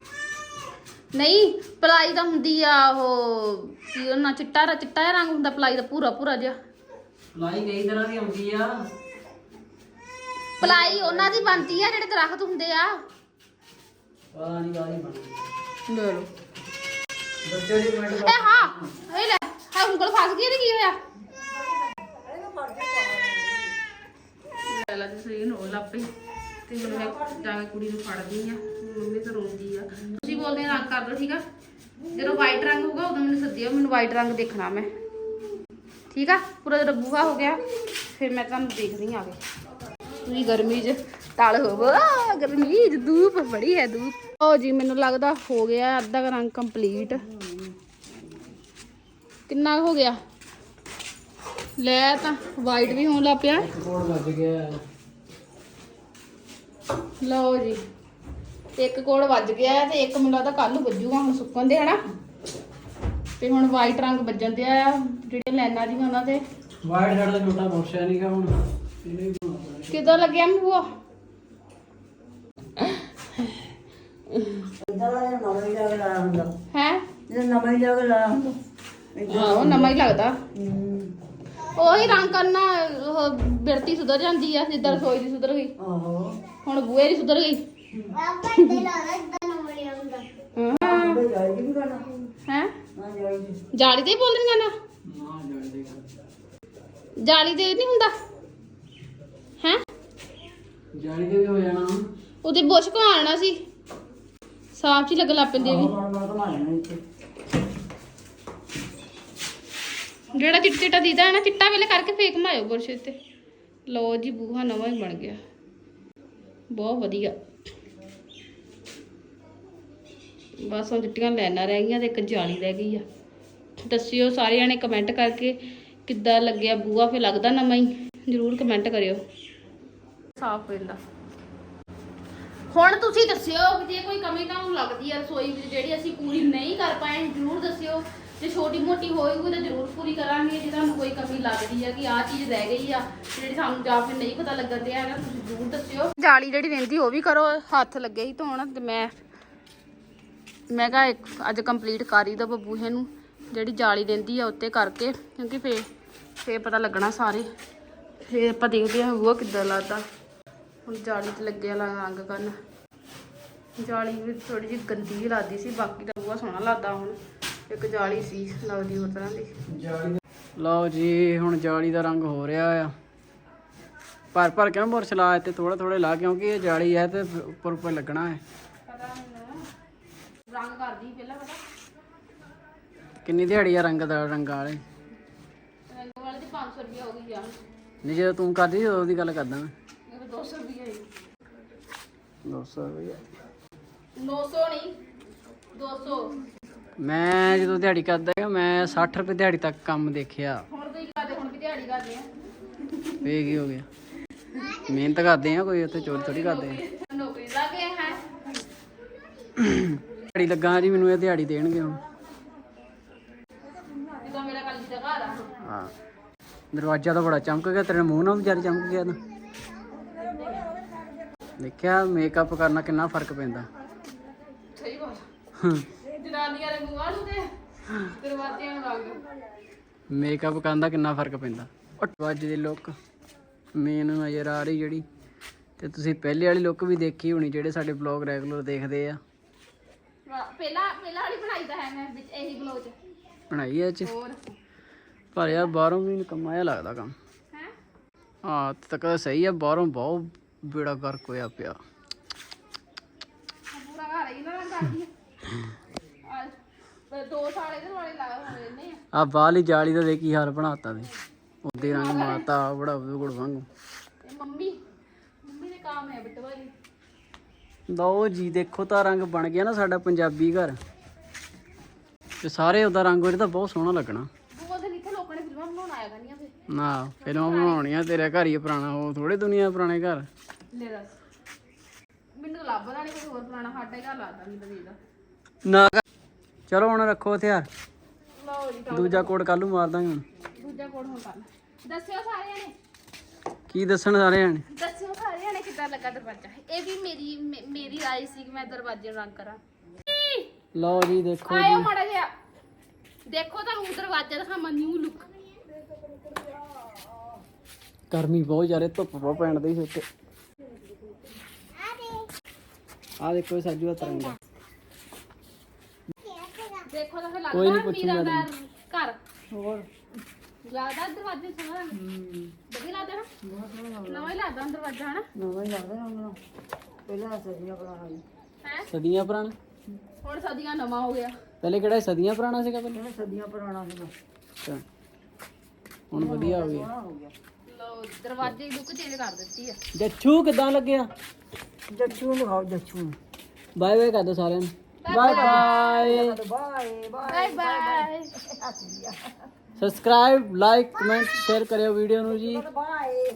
ਨਹੀਂ ਪਲਾਈ ਤਾਂ ਹੁੰਦੀ ਆ ਉਹ ਕੀ ਉਹਨਾਂ ਚਿੱਟਾ ਰ- ਚਿੱਟਾ ਜਿਹਾ ਰੰਗ ਹੁੰਦਾ ਪਲਾਈ ਦਾ ਪੂਰਾ ਪੂਰਾ ਜਿਹਾ। ਪਲਾਈ ਕਈ ਤਰ੍ਹਾਂ ਦੀ ਆਉਂਦੀ ਆ। ਪਲਾਈ ਉਹਨਾਂ ਦੀ ਬਣਦੀ ਆ ਜਿਹੜੇ ਦਰਖਤ ਹੁੰਦੇ ਆ। ਪਤਾ ਨਹੀਂ ਕਾਹਦੀ ਬਣਦੀ। ਲੈ ਲਓ। ਬੱਚੇ ਦੀ ਇਹ ਹਾਂ ਇਹ ਲੈ। ਹਾਂ ਉਂਗਲ ਫਸ ਗਈ ਇਹਦੇ ਕੀ ਹੋਇਆ? ਲੈ ਲਾ ਜੀ ਸਹੀ ਨੋ ਲੱਪੇ ਤੇ ਹੁਣ ਮੈਂ ਜਾ ਕੇ ਕੁੜੀ ਨੂੰ ਫੜਦੀ ਆ ਮੰਮੀ ਤਾਂ ਰੋਂਦੀ ਆ। ਤੁਸੀਂ ਬੋਲਦੇ ਰੰਗ ਕਰ ਦੋ ਠੀਕ ਆ? ਜਦੋਂ ਵਾਈਟ ਰੰਗ ਹੋਊਗਾ ਉਦੋਂ ਮੈਨੂੰ ਸੱਦਿਓ ਮੈਨੂੰ ਵਾਈਟ ਰੰਗ ਦੇਖਣਾ ਮੈਂ। ਠੀਕ ਆ? ਪੂਰਾ ਹੋ ਗਿਆ ਫਿਰ ਮੈਂ ਤੁਹਾਨੂੰ ਦੇਖਦੀ ਆ ਕੇ। ਤੁਸੀਂ ਗਰਮੀ 'ਚ ਤਲ ਹੋਵੋ। ਗਰਮੀ 'ਚ ਧੂਪ ਬੜੀ ਹੈ ਧੂਪ। ਓ ਜੀ ਮੈਨੂੰ ਲੱਗਦਾ ਹੋ ਗਿਆ ਅੱਧਾ ਰੰਗ ਕੰਪਲੀਟ ਕਿੰਨਾ ਹੋ ਗਿਆ? ਲੈ ਤਾਂ ਵਾਈਟ ਵੀ ਹੋਣ ਲੱਗ ਪਿਆ। ਵੱਜ ਗਿਆ ਲਓ ਜੀ ਇੱਕ ਕੋੜ ਵੱਜ ਗਿਆ ਤੇ ਇੱਕ ਮੈਨੂੰ ਲੱਗਦਾ ਕੱਲ ਨੂੰ ਵੱਜੂਗਾ ਹੁਣ ਸੁੱਕਣ ਦੇ ਹਨਾ? ਤੇ ਹੁਣ ਵਾਈਟ ਰੰਗ ਵੱਜਣ ਦੇ ਆ ਜਿਹੜੇ ਲਾਈਨਾਂ ਦੀਆਂ ਉਹਨਾਂ ਤੇ ਵਾਈਟ ਸਾਡਾ ਤਾਂ ਛੋਟਾ ਮੋਟਰਸਾਈਕਲ ਨਹੀਂਗਾ ਹੁਣ। ਕਿਦਾਂ ਲੱਗਿਆ ਮੈਨੂੰ ਇਦਾਂ ਦਾ ਨਵਾਂ ਹੀ ਨਵਾਂ ਹੀ ਲੱਗਦਾ ਉਹੀ ਰੰਗ ਕਰਨਾ ਉਹ ਬਿਰਤੀ ਸੁਧਰ ਜਾਂਦੀ ਆ ਜਿੱਦਾਂ ਰਸੋਈ ਦੀ ਸੁਧਰ ਗਈ ਹੁਣ ਬੂਹੇ ਦੀ ਸੁਧਰ ਗਈ ਹਾਂ ਹੈ ਜਾਲੀ ਤੇ ਹੀ ਜਾਲੀ ਤੇ ਨਹੀਂ ਹੁੰਦਾ ਹੈ ਜਾਲੀ ਦੇ ਵੀ ਹੋ ਜਾਣਾ ਉਹਦੇ ਬੁਸ਼ ਘਾਣਾ ਸੀ ਸਾਫ਼ ਚ ਹੀ ਲੱਗਣ ਲੱਗ ਪੈਂਦੇ ਵੀ। ਮੈਂ ਲੈਣਾ ਇੱਥੇ। ਜਿਹੜਾ ਚਿੱਟਾ ਚਿੱਟਾ ਦੀਦਾ ਹੈ ਨਾ ਚਿੱਟਾ ਵੇਲੇ ਕਰਕੇ ਫੇਕ ਮਾਇਓ ਬੁਰਸ਼ ਤੇ ਲਓ ਜੀ ਬੂਹਾ ਨਵਾਂ ਹੀ ਬਣ ਗਿਆ। ਬਹੁਤ ਵਧੀਆ। ਬਸ ਹੁਣ ਚਿੱਟੀਆਂ ਲਾਈਨਾਂ ਰਹਿ ਗਈਆਂ ਤੇ ਇੱਕ ਜਾਲੀ ਰਹਿ ਗਈ ਆ। ਦੱਸਿਓ ਸਾਰਿਆਂ ਨੇ ਕਮੈਂਟ ਕਰਕੇ ਕਿੱਦਾਂ ਲੱਗਿਆ ਬੂਹਾ ਫੇ ਲੱਗਦਾ ਨਵਾਂ ਹੀ। ਜਰੂਰ ਕਮੈਂਟ ਕਰਿਓ। ਸਾਫ਼ ਹੋ ਜਾਂਦਾ। ਹੁਣ ਤੁਸੀਂ ਦੱਸਿਓ ਕਿ ਜੇ ਕੋਈ ਕਮੀ ਤੁਹਾਨੂੰ ਲੱਗਦੀ ਹੈ ਰਸੋਈ ਵਿੱਚ, ਜਿਹੜੀ ਅਸੀਂ ਪੂਰੀ ਨਹੀਂ ਕਰ ਪਾਏ, ਜਰੂਰ ਦੱਸਿਓ। ਜੇ ਛੋਟੀ ਮੋਟੀ ਹੋਏਗੀ ਤਾਂ ਜਰੂਰ ਪੂਰੀ ਕਰਾਂਗੇ, ਜੇ ਤੁਹਾਨੂੰ ਕੋਈ ਕਮੀ ਲੱਗਦੀ ਹੈ ਕਿ ਆਹ ਚੀਜ਼ ਰਹਿ ਗਈ ਆ, ਜਿਹੜੀ ਸਾਨੂੰ ਜਾਂ ਫਿਰ ਨਹੀਂ ਪਤਾ ਲੱਗਣ ਤੇ ਹੈਗਾ ਤੁਸੀਂ ਜਰੂਰ ਦੱਸਿਓ। ਜਾਲੀ ਜਿਹੜੀ ਰਹਿੰਦੀ ਉਹ ਵੀ ਕਰੋ, ਹੱਥ ਲੱਗੇ ਹੀ ਧੋਣ, ਤੇ ਮੈਂ ਮੈਂ ਕਿਹਾ ਇੱਕ ਅੱਜ ਕੰਪਲੀਟ ਕਰ ਹੀ ਦਾ ਬੂਹੇ ਨੂੰ, ਜਿਹੜੀ ਜਾਲੀ ਰਹਿੰਦੀ ਆ ਉੱਤੇ ਕਰਕੇ, ਕਿਉਂਕਿ ਫੇਰ ਫੇਰ ਪਤਾ ਲੱਗਣਾ ਸਾਰੇ। ਫੇਰ ਆਪਾਂ ਦੇਖਦੇ ਹਾਂ ਬੂਹਾ ਕਿੱਦਾਂ ਲੱਗਦਾ। ਹੁਣ ਜਾਲੀ ਤੇ ਲੱਗਿਆ ਰੰਗ ਕਰਨ। ਜਾਲੀ ਵੀ ਥੋੜੀ ਜਿਹੀ ਗੰਦੀ ਲੱਗਦੀ ਸੀ ਬਾਕੀ ਤਾਂ ਬੂਹਾ ਸੋਹਣਾ ਲੱਗਦਾ ਹੁਣ। ਇੱਕ ਜਾਲੀ ਸੀ ਲੱਗਦੀ ਹੋਰ ਤਰ੍ਹਾਂ ਦੀ। ਲਓ ਜੀ ਹੁਣ ਜਾਲੀ ਦਾ ਰੰਗ ਹੋ ਰਿਹਾ ਆ। ਭਰ ਭਰ ਕੇ ਬੁਰਸ਼ ਲਾ ਤੇ ਥੋੜਾ ਥੋੜਾ ਲਾ ਕਿਉਂਕਿ ਇਹ ਜਾਲੀ ਹੈ ਤੇ ਉੱਪਰ ਉੱਪਰ ਲੱਗਣਾ ਹੈ। ਪਤਾ ਮੈਨੂੰ ਰੰਗ ਕਰਦੀ ਪਹਿਲਾਂ ਪਤਾ। ਕਿੰਨੀ ਦਿਹਾੜੀ ਆ ਰੰਗ ਦਾ ਰੰਗਾਂ ਵਾਲੇ? ਰੰਗ ਵਾਲੇ ਦੀ 500 ਰੁਪਏ ਹੋ ਗਈ ਆ। ਨਹੀਂ ਜਦੋਂ ਤੂੰ ਕਰਦੀ ਉਦੋਂ ਦੀ ਗੱਲ ਕਰਦਾ ਮੈਂ। ਇਹ 200 ਰੁਪਏ ਹੈ 200 ਰੁਪਏ 900 ਨਹੀਂ 200 ਮੈਂ ਜਦੋਂ ਦਿਹਾੜੀ ਕਰਦਾ ਹੈਗਾ ਮੈਂ 60 ਰੁਪਏ ਦਿਹਾੜੀ ਤੱਕ ਕੰਮ ਦੇਖਿਆ। ਹੁਣ ਤੁਸੀਂ ਕਰਦੇ ਹੁਣ ਕਿਤੇ ਦਿਹਾੜੀ ਕਰਦੇ ਆ। ਵੇ ਕੀ ਹੋ ਗਿਆ? ਮਿਹਨਤ ਕਰਦੇ ਆ ਕੋਈ ਉੱਥੇ ਚੋਰੀ ਥੋੜੀ ਕਰਦੇ ਆ। ਨੌਕਰੀ ਲੱਗੇ ਹੈ। ਦਿਹਾੜੀ ਲੱਗਾ ਜੀ ਮੈਨੂੰ ਇਹ ਦਿਹਾੜੀ ਦੇਣਗੇ ਹੁਣ। ਜਦੋਂ ਮੇਰਾ ਕੱਲ ਦਾ ਘਰ ਆ। ਹਾਂ। ਦਰਵਾਜ਼ਾ ਤਾਂ ਬੜਾ ਚਮਕ ਗਿਆ ਤੇਰੇ ਮੂੰਹ ਨਾਲ ਵਿਚਾਰੇ ਚਮਕ ਗਿਆ ਤਾਂ। ਦੇਖਿਆ ਮੇਕਅਪ ਕਰਨਾ ਕਿੰਨਾ ਫ਼ਰਕ ਪੈਂਦਾ। ਸਹੀ ਬਾਤ ਜਨਾਨੀਆਂ ਦੇ ਮੂੰਹਾਂ ਨੂੰ ਤੇ ਦਰਵਾਜ਼ਿਆਂ ਨੂੰ ਰੰਗ ਮੇਕਅਪ ਕਰਨ ਦਾ ਕਿੰਨਾ ਫ਼ਰਕ ਪੈਂਦਾ। ਦਰਵਾਜ਼ੇ ਦੀ ਲੁੱਕ ਮੇਨ ਨਜ਼ਰ ਆ ਰਹੀ ਜਿਹੜੀ ਤੇ ਤੁਸੀਂ ਪਹਿਲੇ ਵਾਲੀ ਲੁੱਕ ਵੀ ਦੇਖੀ ਹੋਣੀ ਜਿਹੜੇ ਸਾਡੇ ਬਲੌਗ ਰੈਗੂਲਰ ਦੇਖਦੇ ਆ। ਪਹਿਲਾਂ ਪਹਿਲਾਂ ਵਾਲੀ ਬਣਾਈ ਤਾਂ ਹੈ ਮੈਂ ਵਿੱਚ ਇਹੀ ਬਲੋਚ ਬਣਾਈ ਐ ਚ। ਹੋਰ? ਪਰ ਯਾਰ ਬਾਹਰੋਂ ਵੀ ਕਮਾਇਆ ਲੱਗਦਾ ਕੰਮ। ਹੈ? ਹਾਂ ਤੱਕ ਤਾਂ ਸਹੀ ਆ ਬਾਹਰੋਂ ਬਹੁਤ ਬੇੜਾ ਗਰਕ ਹੋਇਆ ਪਿਆ। ਪੂਰਾ ਘਰ ਹੀ ਨਾ ਰੰਗ ਕਰਦੀ ਆ। ਦੋ ਸਾਲ ਇਹਦੇ ਵਾਲੇ ਲਾ ਹੋਏ ਨੇ ਆ। ਬਾਹਲੀ ਜਾਲੀ ਦਾ ਦੇ ਕੀ ਹਾਲ ਬਣਾਤਾ ਦੇ। ਉਹਦੇ ਰੰਗ ਮਾਤਾ ਬੜਾ ਗੁੜ ਵਾਂਗੂ। ਇਹ ਮੰਮੀ ਮੰਮੀ ਦੇ ਕੰਮ ਹੈ ਬਿੱਟ ਵਾਲੀ ਲਓ ਜੀ ਦੇਖੋ ਤਾਂ ਰੰਗ ਬਣ ਗਿਆ ਨਾ ਸਾਡਾ ਪੰਜਾਬੀ ਘਰ। ਤੇ ਸਾਰੇ ਉਹਦਾ ਰੰਗ ਉਹਦੇ ਬਹੁਤ ਸੋਹਣਾ ਲੱਗਣਾ। ਨੇ ਫਿਲਮਾਂ ਬਣਾਉਣ ਆਇਆ ਕਰਨੀਆਂ ਫੇ ਨਾ ਫਿਲਮਾਂ ਬਣਾਉਣੀਆਂ ਤੇਰੇ ਘਰ ਹੀ ਪੁਰਾਣਾ ਹੋ ਥੋੜੇ ਦੁਨੀਆ ਪੁਰਾਣੇ ਘਰ। ਲੈ ਦੱਸ। ਮੈਨੂੰ ਤਾਂ ਲੱਭਦਾ ਨਹੀਂ ਕੋਈ ਹੋਰ ਪੁਰਾਣਾ ਸਾਡਾ ਹੀ ਘਰ ਲੱਗਦਾ ਮੈਨੂੰ ਤਾਂ ਵੀਦਾ ਨਾ ਕਰ। ਚਲੋ ਹੁਣ ਰੱਖੋ ਹਥਿਆਰ। ਲਓ ਜੀ ਦੂਜਾ ਕੋਡ ਕੱਲੂ ਮਾਰ ਦਾਂਗੇ ਹੁਣ। ਦੂਜਾ ਕੋਡ ਹੁਣ ਕਰ ਦੱਸਿਓ ਸਾਰਿਆਂ ਨੇ। ਕੀ ਦੱਸਣ ਸਾਰਿਆਂ ਨੇ? ਦੱਸਿਓ ਸਾਰਿਆਂ ਨੇ ਕਿੱਦਾਂ ਲੱਗਾ ਦਰਵਾਜ਼ਾ। ਇਹ ਵੀ ਮੇਰੀ ਮੇ- ਮੇਰੀ ਰਾਏ ਸੀ ਕਿ ਮੈਂ ਦਰਵਾਜ਼ੇ ਨੂੰ ਰੰਗ ਕਰਾਂ। ਲਓ ਜੀ ਦੇਖੋ ਆਇਓ ਮਾੜਾ ਜਿਹਾ। ਦੇਖੋ ਤੁਹਾਨੂੰ ਦਰਵਾਜ਼ਾ ਦਿਖਾਵਾਂ ਨਿਊ ਲੁੱਕ ਗਰਮੀ ਬਹੁਤ ਜ਼ਿਆਦਾ ਧੁੱਪ ਬਹੁਤ ਪੈਣ ਦੀ ਸੀ ਉੱਤੇ ਆ ਦੇਖੋ ਸਾਜੂ ਦਾ ਤਰੰਗਾ ਦੇਖੋ ਤਾਂ ਫਿਰ ਕੋਈ ਨੀ ਲੱਗਦਾ ਪੁੱਛੂੰਗਾ ਮੀਰਾ ਦਾ ਘਰ। ਹੋਰ? ਲੱਗਦਾ ਦਰਵਾਜ਼ੇ ਸੋਹਣਾ। ਵਧੀਆ ਲੱਗਦਾ ਨਾ? ਨਵਾਂ ਹੀ ਲੱਗਦਾ ਹੁਣ ਦਰਵਾਜ਼ਾ ਹਨਾ? ਨਵਾਂ ਹੀ ਲੱਗਦਾ ਨਾ ਉਹਨਾਂ ਨੂੰ ਪਹਿਲਾਂ ਸਦੀਆਂ ਪੁਰਾਣਾ ਸੀ। ਹੈ? ਸਦੀਆਂ ਪੁਰਾਣਾ? ਹੁਣ ਸਦੀਆਂ ਨਵਾਂ ਹੋ ਗਿਆ। ਪਹਿਲੇ ਕਿਹੜਾ ਇਹ ਸਦੀਆਂ ਪੁਰਾਣਾ ਸੀਗਾ ਪਹਿਲੇ? ਸਦੀਆਂ ਪੁਰਾਣਾ ਸੀ ਅੱਛਾ। ਹੁਣ ਵਧੀਆ ਹੋ ਗਿਆ। ਸੋਹਣਾ ਹੋ ਗਿਆ। ਲੋ ਦਰਵਾਜ਼ੇ ਦੀ ਲੁੱਕ ਚੇਂਜ ਕਰ ਦਿੱਤੀ ਆ। ਜੱਛੂ ਕਿਦਾਂ ਲੱਗਿਆ? ਜੱਚੂ ਨੂੰ ਖਾਓ ਨੂੰ। ਬਾਏ ਬਾਏ ਕਰ ਦੋ ਸਾਰਿਆਂ ਨੂੰ। Bye bye. Bye bye. Bye. Bye subscribe like comment share ਕਰਿਓ ਵੀਡੀਓ ਨੂੰ ਜੀ। ਬਾਏ।